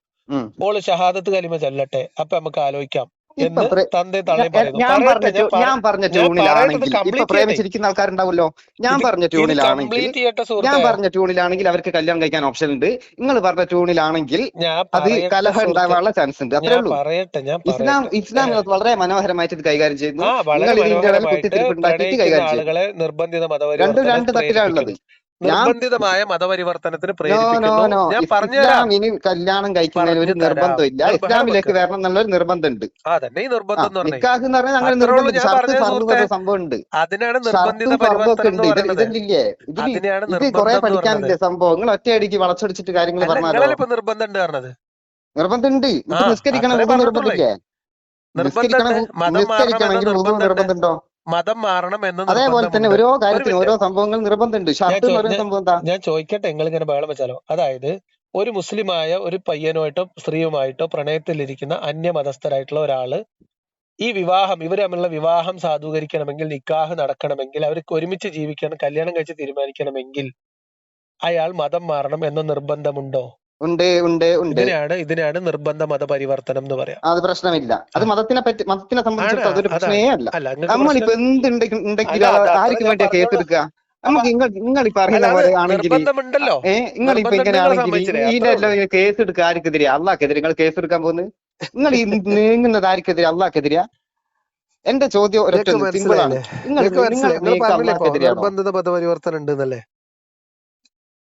ഓൾ ഷഹാദത്ത് കലിമ ചൊല്ലട്ടെ അപ്പൊ നമുക്ക് ആലോചിക്കാം ഇപ്പൊ ഞാൻ പറഞ്ഞ ഞാൻ പറഞ്ഞ ട്യൂണിലാണെങ്കിൽ ഇപ്പൊ പ്രേമിച്ചിരിക്കുന്ന ആൾക്കാരുണ്ടാവുമല്ലോ. ഞാൻ പറഞ്ഞ ട്യൂണിലാണെങ്കിൽ ഞാൻ പറഞ്ഞ ട്യൂണിലാണെങ്കിൽ അവർക്ക് കല്യാണം കഴിക്കാൻ ഓപ്ഷൻ ഉണ്ട്. നിങ്ങൾ പറഞ്ഞ ട്യൂണിലാണെങ്കിൽ അത് കലഹം ഉണ്ടാവാനുള്ള ചാൻസ് ഉണ്ട്. അത്രേ ഉള്ളൂ. ഇസ്ലാം ഇസ്ലാം വളരെ മനോഹരമായിട്ട് ഇത് കൈകാര്യം ചെയ്യുന്നു. നിങ്ങൾ ഇതിന്റെ കുത്തിത്തിരിപ്പ് ഉണ്ടാക്കിയിട്ട് കൈകാര്യം ചെയ്യുന്നു രണ്ടും രണ്ട് തട്ടിലാണുള്ളത്. നിർബന്ധിതമായ മതപരിവർത്തനത്തിന് പ്രേരിപ്പിക്കുന്നു. ഞാൻ പറഞ്ഞുതരാം. ഇനി കല്യാണം കഴിക്കുന്നതിന് ഒരു. നിർബന്ധമില്ല. ഇസ്ലാമിലേക്ക് വരണം എന്നുള്ള ഒരു നിർബന്ധമുണ്ട് ഈ നിർബന്ധം എന്ന് പറഞ്ഞാൽ അങ്ങനെ അത്രേ ഉള്ളൂ നിർബന്ധം ഞാൻ ഷർത്ത് പറഞ്ഞത് ഫർദ് സുഹൃത്തേ. പറഞ്ഞ സംഭവം ഉണ്ട് അതിനാണ് നിർബന്ധിത പരിവർത്തനം ഇതില്ലേ ഇതിൽ അതിനെയാണ് ഇത് നിർബന്ധം കുറെ പഠിക്കാനില്ലേ സംഭവം ഒറ്റയടിക്ക് വളച്ചൊടിച്ചിട്ട് കാര്യങ്ങൾ പറഞ്ഞാൽ ഇപ്പൊ നിർബന്ധം ഉണ്ട് പറഞ്ഞത്? നിർബന്ധമുണ്ട്. നിസ്കരിക്കണം. നിർബന്ധമില്ലേ നിസ്കരിക്കണം. നിർബന്ധമുണ്ട്? മതം മാറണം എന്ന അതേപോലെ തന്നെ ഓരോ കാര്യത്തിനും ഓരോ സംഭവങ്ങൾ നിർബന്ധമുണ്ട്. സംഭവം എന്താ? ഞാൻ ചോദിക്കട്ടെ നിങ്ങൾ ഇങ്ങനെ ബഹളം വെച്ചാലോ? അതായത് ഒരു മുസ്ലിമായ ഒരു പയ്യനുമായിട്ടോ സ്ത്രീയുമായിട്ടോ പ്രണയത്തിലിരിക്കുന്ന അന്യമതസ്ഥരായിട്ടുള്ള ഒരാൾ ഈ വിവാഹം ഇവർ തമ്മിലുള്ള വിവാഹം സാധൂകരിക്കണമെങ്കിൽ നിക്കാഹ് നടക്കണമെങ്കിൽ അവർക്ക് ഒരുമിച്ച് ജീവിക്കണം കല്യാണം കഴിച്ച് തീരുമാനിക്കണമെങ്കിൽ അയാൾ മതം മാറണം എന്ന നിർബന്ധമുണ്ടോ? ഉണ്ട് ഉണ്ട് ഉണ്ട്. ഇതിനാണ് ഇതിനാണ് നിർബന്ധ മതപരിവർത്തനം എന്ന് പറയാം. അത് പ്രശ്നമില്ല. അത് മതത്തിനെ പറ്റി മതത്തിനെ സംബന്ധിച്ചിടത്തോളം അതൊരു. പ്രശ്നമേ അല്ല നമ്മളിപ്പോ അത്ര ആർക്ക് വേണ്ടിയാ കേസ് നമുക്ക് നിങ്ങൾ നിങ്ങൾ ഈ പറയുന്ന പോലെ ആണെങ്കിൽ നിർബന്ധമുണ്ടല്ലോ. നിങ്ങൾ ഇപ്പൊ നിർബന്ധം ഇങ്ങനെ നിങ്ങൾ ആണെങ്കിൽ സമ്മതിച്ചില്ലേ? ഇതിന്റെ എല്ലാം കേസ് എടുക്കുക ആർക്കെതിരെ അള്ളാഹ്ക്കെതിരെ നിങ്ങൾ കേസ് എടുക്കാൻ പോകുന്നത്? നിങ്ങൾ ഈ [laughs] നീങ്ങുന്നത് ആർക്കെതിരെ അള്ളാഹ്ക്കെതിരെയാ? എന്റെ ചോദ്യം ഒരൊറ്റ സിമ്പിളാണ്. നിങ്ങൾ നിങ്ങൾ അള്ളാഹ്ക്കെതിരെയാണോ? നിർബന്ധിത പദപരിവർത്തനം ഉണ്ട് എന്നല്ലേ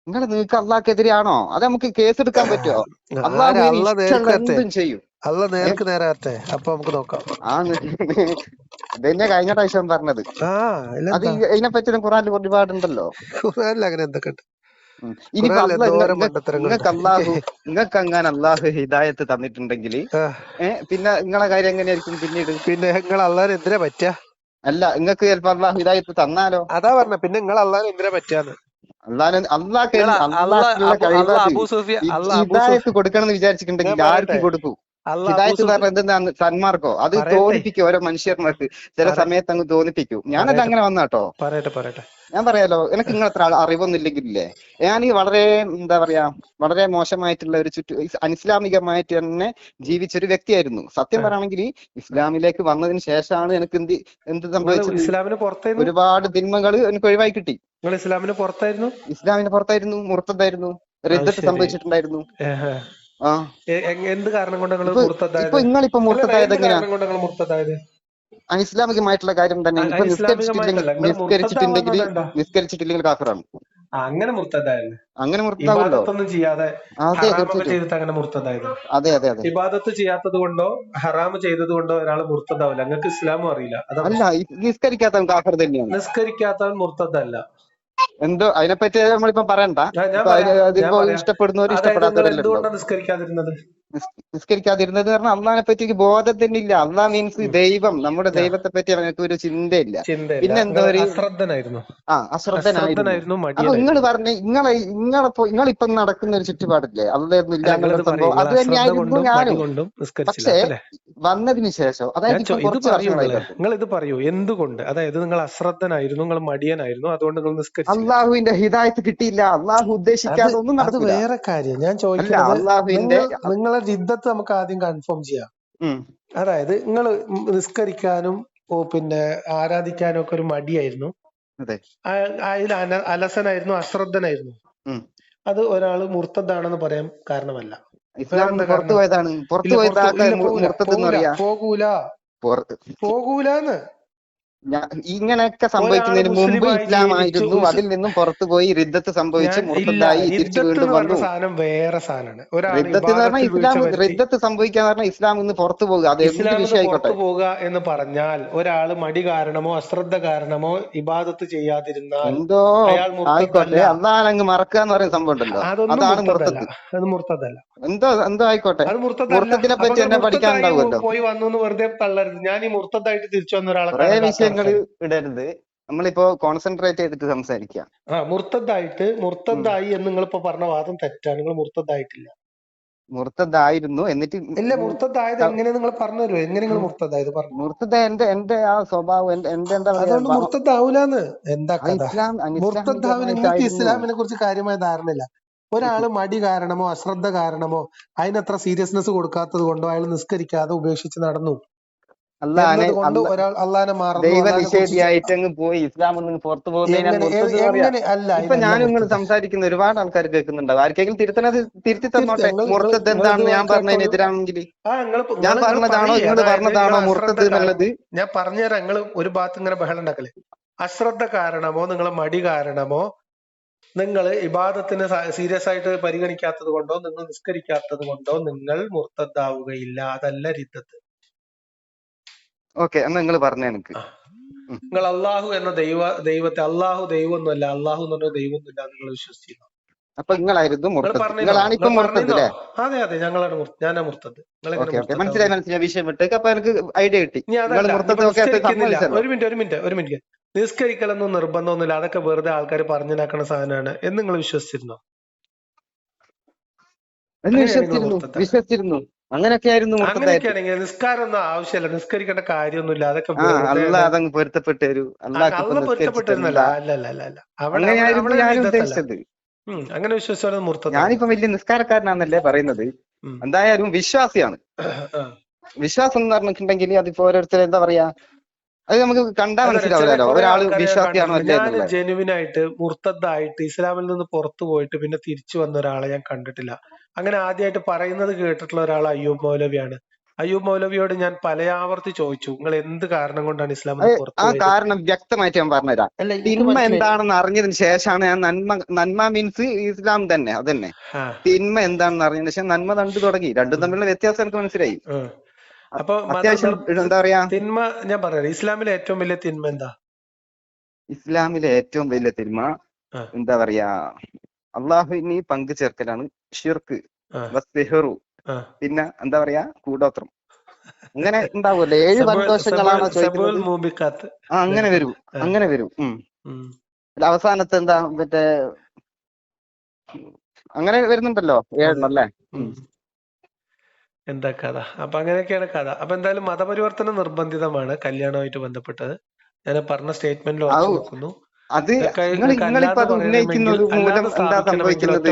നിങ്ങൾ നിങ്ങൾക്ക് അള്ളാഹ്ക്കെതിരെയാണോ അത് നമുക്ക് കേസ് എടുക്കാൻ പറ്റുമോ അള്ളാഹ് ചെയ്യും. അള്ള നേർക്ക് നേരെ വരട്ടെ അപ്പൊ നമുക്ക് നോക്കാം. ആ ഇതന്നെ കഴിഞ്ഞ പ്രാവശ്യം പറഞ്ഞത്. അത് ഇതിനെ പറ്റി ഖുറാനിൽ ഒരുപാടുണ്ടല്ലോ. ഖുറാനിൽ അങ്ങനെ എന്തൊക്കെ നിങ്ങൾക്ക് അള്ളാഹു നിങ്ങൾക്ക് അങ്ങനെ അള്ളാഹു ഹിദായത്ത് തന്നിട്ടുണ്ടെങ്കിൽ പിന്നെ നിങ്ങളെ കാര്യം എങ്ങനെയായിരിക്കും പിന്നീട്? പിന്നെ നിങ്ങൾ അള്ളാഹിന് എന്തിനാ പറ്റുക അല്ല നിങ്ങൾക്ക് ചിലപ്പോ അള്ളാഹു ഹിദായത്ത് തന്നാലോ? അതാ പറഞ്ഞ പിന്നെ നിങ്ങൾ അള്ളാഹിന് എന്തിനാ പറ്റുകന്ന് അള്ളാഹ് കൊടുക്കണം എന്ന് വിചാരിച്ചിട്ടുണ്ടെങ്കിൽ ആർക്ക്. കൊടുക്കൂ ഹിദായത്ത് പറഞ്ഞ എന്തെന്നാണ് സന്മാർക്കോ അത് തോന്നിപ്പിക്കും ഓരോ മനുഷ്യർക്ക് ചില സമയത്ത് അങ്ങ് തോന്നിപ്പിക്കും. ഞാനത്. അങ്ങനെ വന്നാട്ടോ പറയട്ടെ പറയട്ടെ. ഞാൻ പറയാലോ എനിക്ക് നിങ്ങൾ അത്ര അറിവൊന്നും ഇല്ലെങ്കിലേ ഞാൻ ഈ വളരെ എന്താ പറയാ വളരെ മോശമായിട്ടുള്ള ഒരു ചുറ്റു അനിസ്ലാമികമായിട്ട് തന്നെ ജീവിച്ച ഒരു വ്യക്തിയായിരുന്നു. സത്യം. പറയുകയാണെങ്കിൽ ഇസ്ലാമിലേക്ക് വന്നതിന് ശേഷമാണ് എനിക്ക് എന്ത് എന്ത് സംഭവിച്ചത്? ഒരുപാട് തിന്മകൾ എനിക്ക് ഒഴിവായി കിട്ടി. ഇസ്ലാമിന് പുറത്തായിരുന്നു? ഇസ്ലാമിന് പുറത്തായിരുന്നു മുർത്തതായിരുന്നു റിദ്ദത്ത് സംഭവിച്ചിട്ടുണ്ടായിരുന്നു. എന്ത് കാരണം കൊണ്ട് നിങ്ങൾ മുർത്തതായത്? നിങ്ങളിപ്പോ മുർത്തതായത് കാരണം കൊണ്ട് നിങ്ങൾ മുർത്തതായത്? അനിസ്ലാമികമായിട്ടുള്ള കാര്യം തന്നെ. ഇപ്പൊ. നിസ്കരിച്ചിട്ടില്ലെങ്കിൽ മുർത്തതാവാൻ നിസ്കരിച്ചിട്ടില്ലെങ്കിൽ കാഫറാണ്. അങ്ങനെ മുർത്തതായത് അങ്ങനെ മുർത്താവല്ലോ ഇബാദത്തൊന്നും ചെയ്യാതെ ചെയ്തിട്ട് അങ്ങനെ മുർത്തതായത്. അതെ അതെ അതെ. ഇബാദത്ത് ചെയ്യാത്തത് കൊണ്ടോ ഹറാമ് ചെയ്തത് കൊണ്ടോ ഒരാൾ മുർത്തതാവില്ല. നിങ്ങൾക്ക് ഇസ്ലാമും അറിയില്ല. അല്ല നിസ്കരിക്കാത്തവൻ കാഫർ തന്നെയാണ്. നിസ്കരിക്കാത്തവൻ മുർത്തതല്ല. എന്തോ അതിനെപ്പറ്റി പറ്റി പറയണ്ട. അതിപ്പോ ഇഷ്ടപ്പെടുന്നവര് ഇഷ്ടപ്പെടാത്തവരെല്ലാം നിസ്കരിക്കാതിരുന്നത്? നിസ്- നിസ്കരിക്കാതിരുന്നത് പറഞ്ഞാൽ അള്ളാഹിനെ പറ്റി എനിക്ക് ബോധം തന്നെ ഇല്ല അള്ളാഹ് മീൻസ് ദൈവം. നമ്മുടെ ദൈവത്തെ പറ്റി അവനക്ക് ഒരു ചിന്തയില്ല. പിന്നെന്താ പിന്നെ എന്തോ ഒരു- ആ അശ്രദ്ധനായിരുന്നു. അപ്പൊ നിങ്ങൾ പറഞ്ഞ നിങ്ങളെ നിങ്ങളിപ്പോ നിങ്ങളിപ്പം നടക്കുന്ന ഒരു ചുറ്റുപാടില്ലേ? അതൊന്നും ഇല്ല അങ്ങനത്തെ സംഭവം. അത് തന്നെയായിരുന്നു ഞാനും. പക്ഷേ വന്നതിന് ശേഷം അതായത് നിങ്ങൾ ഇത് പറയൂ. എന്തുകൊണ്ട്? അതായത് നിങ്ങൾ അശ്രദ്ധനായിരുന്നു നിങ്ങൾ മടിയനായിരുന്നു അതുകൊണ്ട് നിങ്ങൾ നിസ്കരിച്ചില്ല. അള്ളാഹുവിന്റെ ഹിദായത്ത് കിട്ടിയില്ല. അള്ളാഹു ഉദ്ദേശിക്കാതെ ഒന്നും അത് വേറെ കാര്യം. ഞാൻ ചോദിക്കുന്നത് അള്ളാഹുവിന്റെ നിങ്ങളുടെ നിങ്ങളെ ജിദ്ദത്ത് നമുക്ക് ആദ്യം കൺഫേം ചെയ്യാം. അതായത് നിങ്ങൾ നിസ്കരിക്കാനും പിന്നെ ആരാധിക്കാനും ഒക്കെ ഒരു മടിയായിരുന്നു. അതെ. അതിൽ അലസനായിരുന്നു അശ്രദ്ധനായിരുന്നു. അത് ഒരാൾ മുർത്തദ്ദാണെന്ന് പറയാൻ കാരണമല്ല. പോകൂല, പോകൂലെന്ന്. ഇങ്ങനെയൊക്കെ സംഭവിക്കുന്നതിന് മുമ്പ് മുസ്ലിമായി ഇസ്ലാം ആയിരുന്നു. അതിൽ നിന്നും പുറത്തു പോയി റിദ്ദത്ത് സംഭവിച്ച് മുർത്തതായി തിരിച്ചു വീണ്ടും വന്നു. റിദ്ദത്ത് എന്ന് പറഞ്ഞാൽ ഇസ്ലാം റിദ്ദത്ത് സംഭവിക്കാന്ന് പറഞ്ഞാൽ ഇസ്ലാം ഇന്ന് പുറത്തു പോകുക. അത് എന്ത് വിഷയമായിക്കോട്ടെ പോകുക എന്ന് പറഞ്ഞാൽ ഒരാൾ മടി കാരണമോ അശ്രദ്ധ കാരണമോ ഇബാദത്ത് ചെയ്യാതിരുന്നാൽ എന്തോ ആയിക്കോട്ടെ അങ്ങ് മറക്കുക എന്ന് പറയുന്ന സംഭവം ഉണ്ടല്ലോ. അതാണ് മുർത്തതല്ല എന്തോ എന്തോ ആയിക്കോട്ടെ. മുർത്തത്തിനെ പറ്റി എന്നെ പഠിക്കാൻ ഉണ്ടാവുമല്ലോ. പോയി വന്നു വെറുതെ തള്ളരുത്. ഞാൻ ഈ മുർത്തതായിട്ട് തിരിച്ചു വന്ന ഒരാളെ ആൾക്കാര്. ഇടരുത്. നമ്മളിപ്പോ കോൺസെൻട്രേറ്റ് ചെയ്തിട്ട് സംസാരിക്കാം. ആ മുർത്തതായിട്ട് മുർത്തതായി എന്ന് നിങ്ങൾ ഇപ്പൊ പറഞ്ഞ വാദം തെറ്റാണ്. നിങ്ങൾ മുർത്തതായിട്ടില്ല. മുർത്തതായിരുന്നു. എന്നിട്ട് ഇല്ല മുർത്തതായത് എങ്ങനെ നിങ്ങൾ പറഞ്ഞു തരുമോ എങ്ങനെ നിങ്ങൾ മുർത്തതായത് പറഞ്ഞു? മുർത്തത എന്റെ എന്റെ ആ സ്വഭാവം എന്റെ എന്താ അതുകൊണ്ട് പറയാ മുർത്തതാവൂലെന്ന്. എന്താ മുർത്തതാവ് നിങ്ങൾക്ക് ഇസ്ലാമിനെ കുറിച്ച് കാര്യമായ ധാരണയില്ല. ഒരാൾ മടി കാരണമോ അശ്രദ്ധ കാരണമോ അതിനത്ര സീരിയസ്നെസ് കൊടുക്കാത്തത് കൊണ്ടോ അയാൾ നിസ്കരിക്കാതെ ഉപേക്ഷിച്ച് നടന്നു. കൊണ്ട് ഒരാൾ അള്ളാനെ മാറുന്നു ദൈവ നിഷേധിയായിട്ട് അങ്ങ് പോയി ഇസ്ലാം ഒന്നും പുറത്തു എങ്ങനെ അല്ല ഇപ്പൊ ഞാൻ ഞാനും നിങ്ങൾ. സംസാരിക്കുന്ന ഒരുപാട് ആൾക്കാർ കേൾക്കുന്നുണ്ട്. ആർക്കെങ്കിലും തിരുത്തണത് തിരുത്തി തന്നോട്ടെ? മുറത്തത് എന്താണെന്ന് ഞാൻ ഇത് പറഞ്ഞതിന് കേട്ടോളൂ. എതിരാണെങ്കിൽ? ആ നിങ്ങൾ ഞാൻ പറഞ്ഞതാണോ. നിങ്ങൾ പറഞ്ഞതാണോ മുറത്തത് എന്നുള്ളത്? ഞാൻ പറഞ്ഞുതരാം. നിങ്ങൾ ഒരു ഭാഗത്ത് ഇങ്ങനെ ബഹളം ഉണ്ടാക്കല്ലേ അശ്രദ്ധ കാരണമോ നിങ്ങൾ മടി കാരണമോ നിങ്ങൾ ഇബാദത്തിന് സീരിയസ് ആയിട്ട് പരിഗണിക്കാത്തത് കൊണ്ടോ നിങ്ങൾ നിസ്കരിക്കാത്തത് കൊണ്ടോ നിങ്ങൾ മുർത്തദ്ദാവുകയില്ല. അതല്ല രിദ്ധത്ത് ഓക്കെ എന്നാ നിങ്ങൾ പറഞ്ഞ എനിക്ക്. നിങ്ങൾ അള്ളാഹു എന്ന ദൈവ ദൈവത്തെ അള്ളാഹു ദൈവമൊന്നുമല്ല അള്ളാഹു എന്ന് പറഞ്ഞ ദൈവമൊന്നുമില്ല നിങ്ങൾ വിശ്വസിക്കുന്നു അപ്പൊ നിങ്ങളായിരുന്നു നിങ്ങളാണ് ഇപ്പൊ അതെ അതെ ഞങ്ങളാണ് ഞാനാ മുർത്തത്. മനസ്സിലായി മനസ്സിലായി. വിഷയം വിട്ടേക്ക്. അപ്പൊ എനിക്ക് ഐഡിയ കിട്ടി. ഒരു മിനിറ്റ് ഒരു മിനിറ്റ് ഒരു മിനിറ്റ്. നിസ്കരിക്കലൊന്നും നിർബന്ധമൊന്നുമില്ല. അതൊക്കെ വെറുതെ ആൾക്കാർ പറഞ്ഞുണ്ടാക്കുന്ന സാധനമാണ്. എന്ന് നിങ്ങൾ വിശ്വസിച്ചിരുന്നു? വിശ്വസിച്ചിരുന്നു. അങ്ങനെയൊക്കെ ആയിരുന്നു മുർത്തതായിട്ട് അങ്ങനെയൊക്കെയാണെങ്കിൽ നിസ്കാരം ഒന്നും ആവശ്യമില്ല നിസ്കരിക്കേണ്ട കാര്യമൊന്നുമില്ല അതൊക്കെ അല്ല അതങ്ങ് പൊരുത്തപ്പെട്ട ഒരു അങ്ങനെയായിരുന്നു ഞാൻ. ഉദ്ദേശിച്ചത്. അങ്ങനെ വിശ്വസിച്ചാൽ മുർത്തത് ഞാനിപ്പോ വലിയ നിസ്കാരക്കാരനാണെന്നല്ലേ പറയുന്നത്. എന്തായാലും വിശ്വാസിയാണ്. വിശ്വാസം എന്ന് പറഞ്ഞിട്ടുണ്ടെങ്കിൽ അതിപ്പോ ഓരോരുത്തർ എന്താ പറയാ അത് നമുക്ക് കണ്ടാ അല്ല, ചില മനസ്സിലാവില്ലല്ലോ ഒരാൾ വിശ്വാസിയാണോ ഞാൻ ജെനുവിൻ ആയിട്ട് മുർത്തദ്ദായിട്ട് ഇസ്ലാമിൽ നിന്ന് പുറത്തു പോയിട്ട് പിന്നെ തിരിച്ചു വന്ന ഒരാളെ ഞാൻ കണ്ടിട്ടില്ല. അങ്ങനെ ആദ്യമായിട്ട് പറയുന്നത് കേട്ടിട്ടുള്ള ഒരാൾ അയ്യൂബ് മൗലവിയാണ്. അയ്യൂബ് മൗലവിയോട് ഞാൻ പലയാവർത്തി ചോദിച്ചു നിങ്ങൾ എന്ത് കാരണം കൊണ്ടാണ് ഇസ്ലാം ആ കാരണം വ്യക്തമായിട്ട് ഞാൻ പറഞ്ഞുതരാം. തിന്മ എന്താണെന്ന് അറിഞ്ഞതിന് ശേഷമാണ് ഞാൻ നന്മ നന്മ മീൻസ് ഇസ്ലാം തന്നെ അതന്നെ തിന്മ എന്താണെന്ന് അറിഞ്ഞതിന് ശേഷം നന്മ കണ്ടു തുടങ്ങി. രണ്ടും തമ്മിലുള്ള വ്യത്യാസം എനിക്ക് മനസ്സിലായി. അപ്പൊ അത്യാവശ്യം എന്താ പറയാ? തിന്മ ഞാൻ പറയാം ഇസ്ലാമിലെ ഏറ്റവും വലിയ തിന്മ എന്താ? ഇസ്ലാമിലെ ഏറ്റവും വലിയ തിന്മ എന്താ പറയാ? അള്ളാഹുവിന് പങ്കു ചേർക്കലാണ്. ഷിർക്ക് ആ, വസ്തിഹറു പിന്നെ എന്താ പറയാ? കൂടോത്രം. അങ്ങനെ ഉണ്ടാവുമല്ലോ. ഏഴ് സബുൽ ചോദിക്കുന്നത് ആ അങ്ങനെ വരും. അങ്ങനെ വരും. അവസാനത്തെ എന്താ? മറ്റേ അങ്ങനെ വരുന്നുണ്ടല്ലോ. ഏഴെണ്ണം അല്ലേ? എന്താ കഥ? അപ്പൊ അങ്ങനെയൊക്കെയാണ് കഥ. അപ്പൊ എന്തായാലും മതപരിവർത്തനം നിർബന്ധിതമാണ് കല്യാണവുമായിട്ട് ബന്ധപ്പെട്ടത്. ഞാൻ പറഞ്ഞ സ്റ്റേറ്റ്മെന്റിൽ ഔ. നോക്കുന്നു അത് നിങ്ങൾ നിങ്ങളിപ്പോ അത് ഉന്നയിക്കുന്നത് മൂലം എന്താ സംഭവിക്കുന്നത്.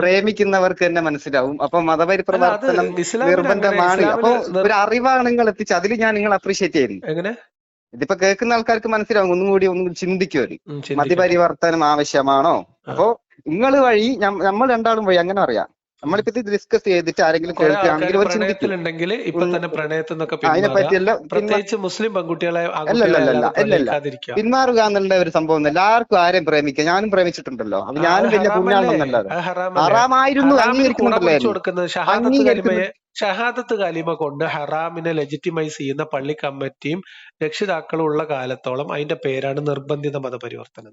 പ്രേമിക്കുന്നവർക്ക് തന്നെ മനസ്സിലാവും. അപ്പൊ മതപരി പ്രവർത്തനം മതപരിപ്രവർത്തനം നിർബന്ധമാണ്. അപ്പൊ ഒരു അറിവാണ് നിങ്ങൾ എത്തിച്ചത് അതിൽ ഞാൻ നിങ്ങൾ അപ്രീഷിയേറ്റ് ചെയ്യുന്നു. എങ്ങനെ? ഇതിപ്പോ കേൾക്കുന്ന ആൾക്കാർക്ക് മനസ്സിലാവും. ഒന്നും കൂടി ഒന്നും ചിന്തിക്കുമല്ലോ മതപരിവർത്തനം ആവശ്യമാണോ? അപ്പോ നിങ്ങൾ വഴി നമ്മൾ രണ്ടാളും വഴി അങ്ങനെ അറിയാം നമ്മളിപ്പോ ഇത് ഡിസ്കസ് ചെയ്തിട്ട് ആരെങ്കിലും കേൾക്കുകയാണെങ്കിൽ അവർ ഒരു ചിന്തിക്കും. ഇപ്പൊ തന്നെ പ്രണയത്തിൽ നിന്നൊക്കെ അതിനെ പിന്മാറുക. പറ്റിയല്ല പിന്നെ പ്രത്യേകിച്ച് മുസ്ലിം പെൺകുട്ടികളെ പിന്മാറുക എന്നുള്ള ഒരു സംഭവം എല്ലാവർക്കും ആരെയും പ്രേമിക്കാം ഞാനും പ്രേമിച്ചിട്ടുണ്ടല്ലോ. അപ്പൊ ഞാനും പിന്നെ വലിയ? പുണ്യാണെന്നല്ലാതെ ഹറാമായിരുന്നു അംഗീകരിക്കുന്നുണ്ടല്ലോ. ഷഹാദത്ത് കലിമ കൊണ്ട് ഹറാമിനെ ലെജിറ്റിമൈസ് ചെയ്യുന്ന പള്ളി കമ്മിറ്റിയും രക്ഷിതാക്കളും ഉള്ള കാലത്തോളം അതിന്റെ പേരാണ് നിർബന്ധിത മതപരിവർത്തനം.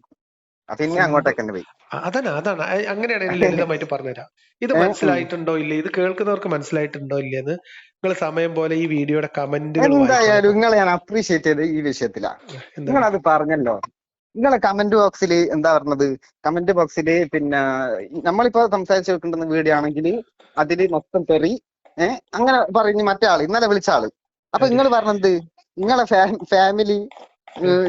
പിന്നെ അങ്ങോട്ടേക്ക് തന്നെ പോയി. അതാണ്. അതാണ് അങ്ങനെയാണ് ലളിതമായിട്ട് പറഞ്ഞുതരാം. ഇത് മനസ്സിലായിട്ടുണ്ടോ ഇല്ലേ? ഇത് കേൾക്കുന്നവർക്ക് മനസ്സിലായിട്ടുണ്ടോ ഇല്ലെന്ന് നിങ്ങൾ സമയം പോലെ ഈ വീഡിയോയുടെ കമന്റ് എന്തായാലും നിങ്ങൾ ഞാൻ അപ്രീഷിയേറ്റ് ചെയ്ത് ഈ വിഷയത്തിലാണ് നിങ്ങൾ അത് പറഞ്ഞല്ലോ. നിങ്ങളെ കമന്റ് ബോക്സിൽ എന്താ പറഞ്ഞത്? കമന്റ് ബോക്സിൽ പിന്നെ നമ്മളിപ്പോ സംസാരിച്ചു വെക്കേണ്ടുന്ന വീഡിയോ ആണെങ്കിൽ അതിൽ മൊത്തം തെറി ഏഹ് അങ്ങനെ പറഞ്ഞു മറ്റേ ആൾ ഇന്നലെ വിളിച്ച ആൾ. അപ്പൊ. നിങ്ങൾ പറഞ്ഞത് നിങ്ങളെ ഫാമിലി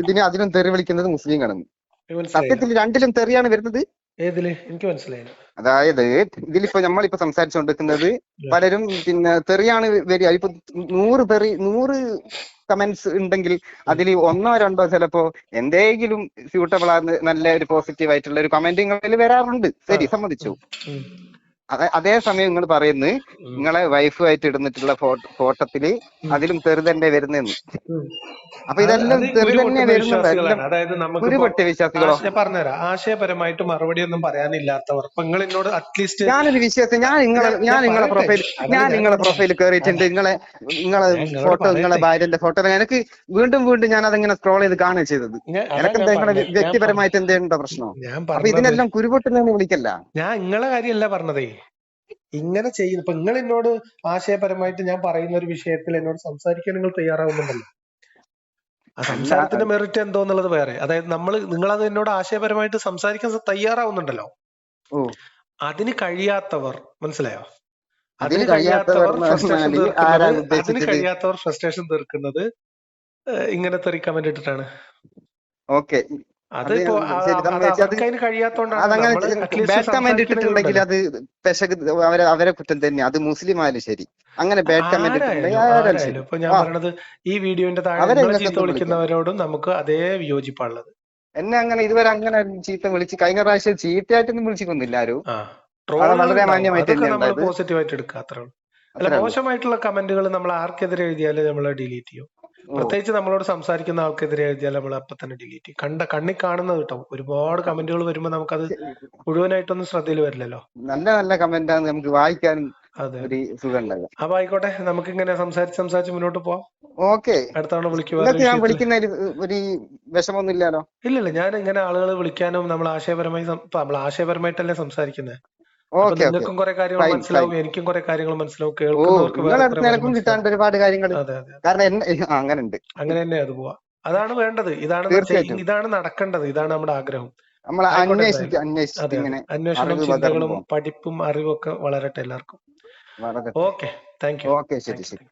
ഇതിന് അതിനും തെറി വിളിക്കുന്നത് മുസ്ലിം മനസ്സിലായില്ല സത്യത്തിൽ രണ്ടിലും തെറിയാണ് വരുന്നത്. ഏതിൽ? എനിക്ക് മനസ്സിലായില്ല. അതായത് ഇതിലിപ്പോ നമ്മളിപ്പോ സംസാരിച്ചുകൊണ്ടിരിക്കുന്നത് പലരും പിന്നെ തെറിയാണ് വരിക. ഇപ്പൊ നൂറ് തെറി നൂറ് കമന്റ്സ് ഉണ്ടെങ്കിൽ അതിൽ ഒന്നോ രണ്ടോ ചിലപ്പോ എന്തെങ്കിലും സ്യൂട്ടബിൾ ആണ് നല്ല ഒരു പോസിറ്റീവ് ആയിട്ടുള്ള ഒരു കമന്റുകളിൽ വരാറുണ്ട്. ശരി. സമ്മതിച്ചു. ഉം. അതെ സമയം നിങ്ങൾ പറയുന്നത്. നിങ്ങളെ വൈഫുമായിട്ട് ഇടുന്നിട്ടുള്ള ഫോട്ടോ ഫോട്ടത്തിൽ അതിലും തെറി തന്നെ വരുന്നെന്ന്. അപ്പൊ ഇതെല്ലാം തെറുതന്നെ തെറി തന്നെ വരുന്നത് വിശ്വാസികളാണ് അതായത് നമുക്ക് കുരുപൊട്ടിയ വിശ്വാസികളോ പറഞ്ഞുതരാം. ആശയപരമായിട്ട് മറുപടി ഒന്നും പറയാനില്ലാത്തവർ നിങ്ങൾ എന്നോട് അറ്റ്ലീസ്റ്റ് ഞാനൊരു വിശ്വാസം ഞാൻ നിങ്ങളെ ഞാൻ- നിങ്ങളെ പ്രൊഫൈൽ ഞാൻ നിങ്ങളെ പ്രൊഫൈൽ കയറിയിട്ടുണ്ട് നിങ്ങളെ നിങ്ങളെ ഫോട്ടോ നിങ്ങളെ ഭാര്യന്റെ ഫോട്ടോ എനിക്ക് വീണ്ടും വീണ്ടും ഞാൻ അതിങ്ങനെ സ്ക്രോൾ ചെയ്ത് കാണുക ചെയ്തത്. എനിക്ക് എന്താ നിങ്ങളെ വ്യക്തിപരമായിട്ട് എന്തേണ്ടോ പ്രശ്നം? അപ്പൊ ഇതിനെല്ലാം കുരുപൊട്ടുന്നെന്ന് വിളിക്കല്ല. ഞാൻ നിങ്ങളെ കാര്യമല്ല പറഞ്ഞതേ. ഇങ്ങനെ ചെയ്യുന്നു ഇപ്പൊ നിങ്ങൾ എന്നോട് ആശയപരമായിട്ട് ഞാൻ പറയുന്ന ഒരു വിഷയത്തിൽ എന്നോട് സംസാരിക്കാൻ നിങ്ങൾ തയ്യാറാവുന്നുണ്ടല്ലോ? ആ സംസാരത്തിന്റെ മെറിറ്റ് എന്തോന്നുള്ളത് വേറെ. അതായത് നമ്മൾ നിങ്ങളത് എന്നോട് ആശയപരമായിട്ട് സംസാരിക്കാൻ തയ്യാറാവുന്നുണ്ടല്ലോ. അതിന് കഴിയാത്തവർ മനസ്സിലായോ? അതിന് കഴിയാത്തവർ ഫ്രസ്ട്രേഷൻ അതിന് കഴിയാത്തവർ ഫ്രസ്ട്രേഷൻ തീർക്കുന്നത് ഇങ്ങനത്തെ ഒരു കമന്റ് ഇട്ടിട്ടാണ്. ഓക്കെ. ബാഡ് കമന്റ് ഇട്ടിട്ടുണ്ടെങ്കിൽ അത് പെശക് അവരെ അവരെ കുറ്റം തന്നെ. അത് മുസ്ലിം ആയാലും ശരി. അങ്ങനെ ബാഡ് കമന്റ് ഇപ്പൊ ഞാൻ. പറയണത് ഈ വീഡിയോന്റെ താഴെ വിളിക്കുന്നവരോടും നമുക്ക് അതേ വിയോജിപ്പാണുള്ളത്. എന്നെ അങ്ങനെ ഇതുവരെ അങ്ങനെ ചീത്ത വിളിച്ച് കഴിഞ്ഞ പ്രാവശ്യം ചീത്തയായിട്ടൊന്നും വിളിച്ചിട്ടൊന്നുമില്ല ആരും. വളരെ മാന്യമായിട്ട് അതൊക്കെ നമ്മൾ തന്നെയാണ് പോസിറ്റീവ് ആയിട്ട് എടുക്കുക അത്രേ അല്ല മോശമായിട്ടുള്ള കമന്റുകൾ നമ്മൾ ആർക്കെതിരെ എഴുതിയാലും നമ്മൾ ഡിലീറ്റ് ചെയ്യും. പ്രത്യേകിച്ച് നമ്മളോട് സംസാരിക്കുന്ന ആൾക്കെതിരെ എഴുതിയാൽ നമ്മൾ അപ്പൊ തന്നെ ഡിലീറ്റ് ചെയ്യും. കണ്ട കണ്ണി കാണുന്നത് കേട്ടോ. ഒരുപാട് കമന്റുകൾ വരുമ്പോ നമുക്കത് മുഴുവനായിട്ടൊന്നും ശ്രദ്ധയിൽ വരില്ലല്ലോ. നല്ല നല്ല കമന്റ് ആണ്. നമുക്ക് വായിക്കാൻ അതെ. അപ്പൊ ആയിക്കോട്ടെ നമുക്ക് ഇങ്ങനെ സംസാരിച്ച് സംസാരിച്ച് മുന്നോട്ട് പോവാം. ഓക്കെ. വിളിക്കുക വിളിക്കുന്നതിൽ ഒരു ഇല്ലല്ലോ ഇല്ലില്ല ഞാൻ ഇങ്ങനെ ആളുകൾ വിളിക്കാനും നമ്മൾ ആശയപരമായി നമ്മൾ ആശയപരമായിട്ടല്ലേ സംസാരിക്കുന്നത് നിങ്ങൾക്കും കുറെ കാര്യങ്ങൾ Fine, മനസ്സിലാവും എനിക്കും കുറെ കാര്യങ്ങൾ മനസ്സിലാവും ഓ കേൾക്കുന്നവർക്ക് നിനക്കും കിട്ടാണ്ട് ഒരുപാട് കാര്യങ്ങൾ കാരണം അങ്ങനെ ഉണ്ട് അങ്ങനെ തന്നെ അത് പോവാ. അതാണ് വേണ്ടത്. ഇതാണ്. ഇതാണ് നടക്കേണ്ടത്. ഇതാണ് നമ്മുടെ ആഗ്രഹം. നമ്മൾ അന്വേഷണം ചിന്തകളും പഠിപ്പും അറിവും ഒക്കെ വളരട്ടെ എല്ലാവർക്കും. Okay thank you. ഓക്കെ ശരി ശരി.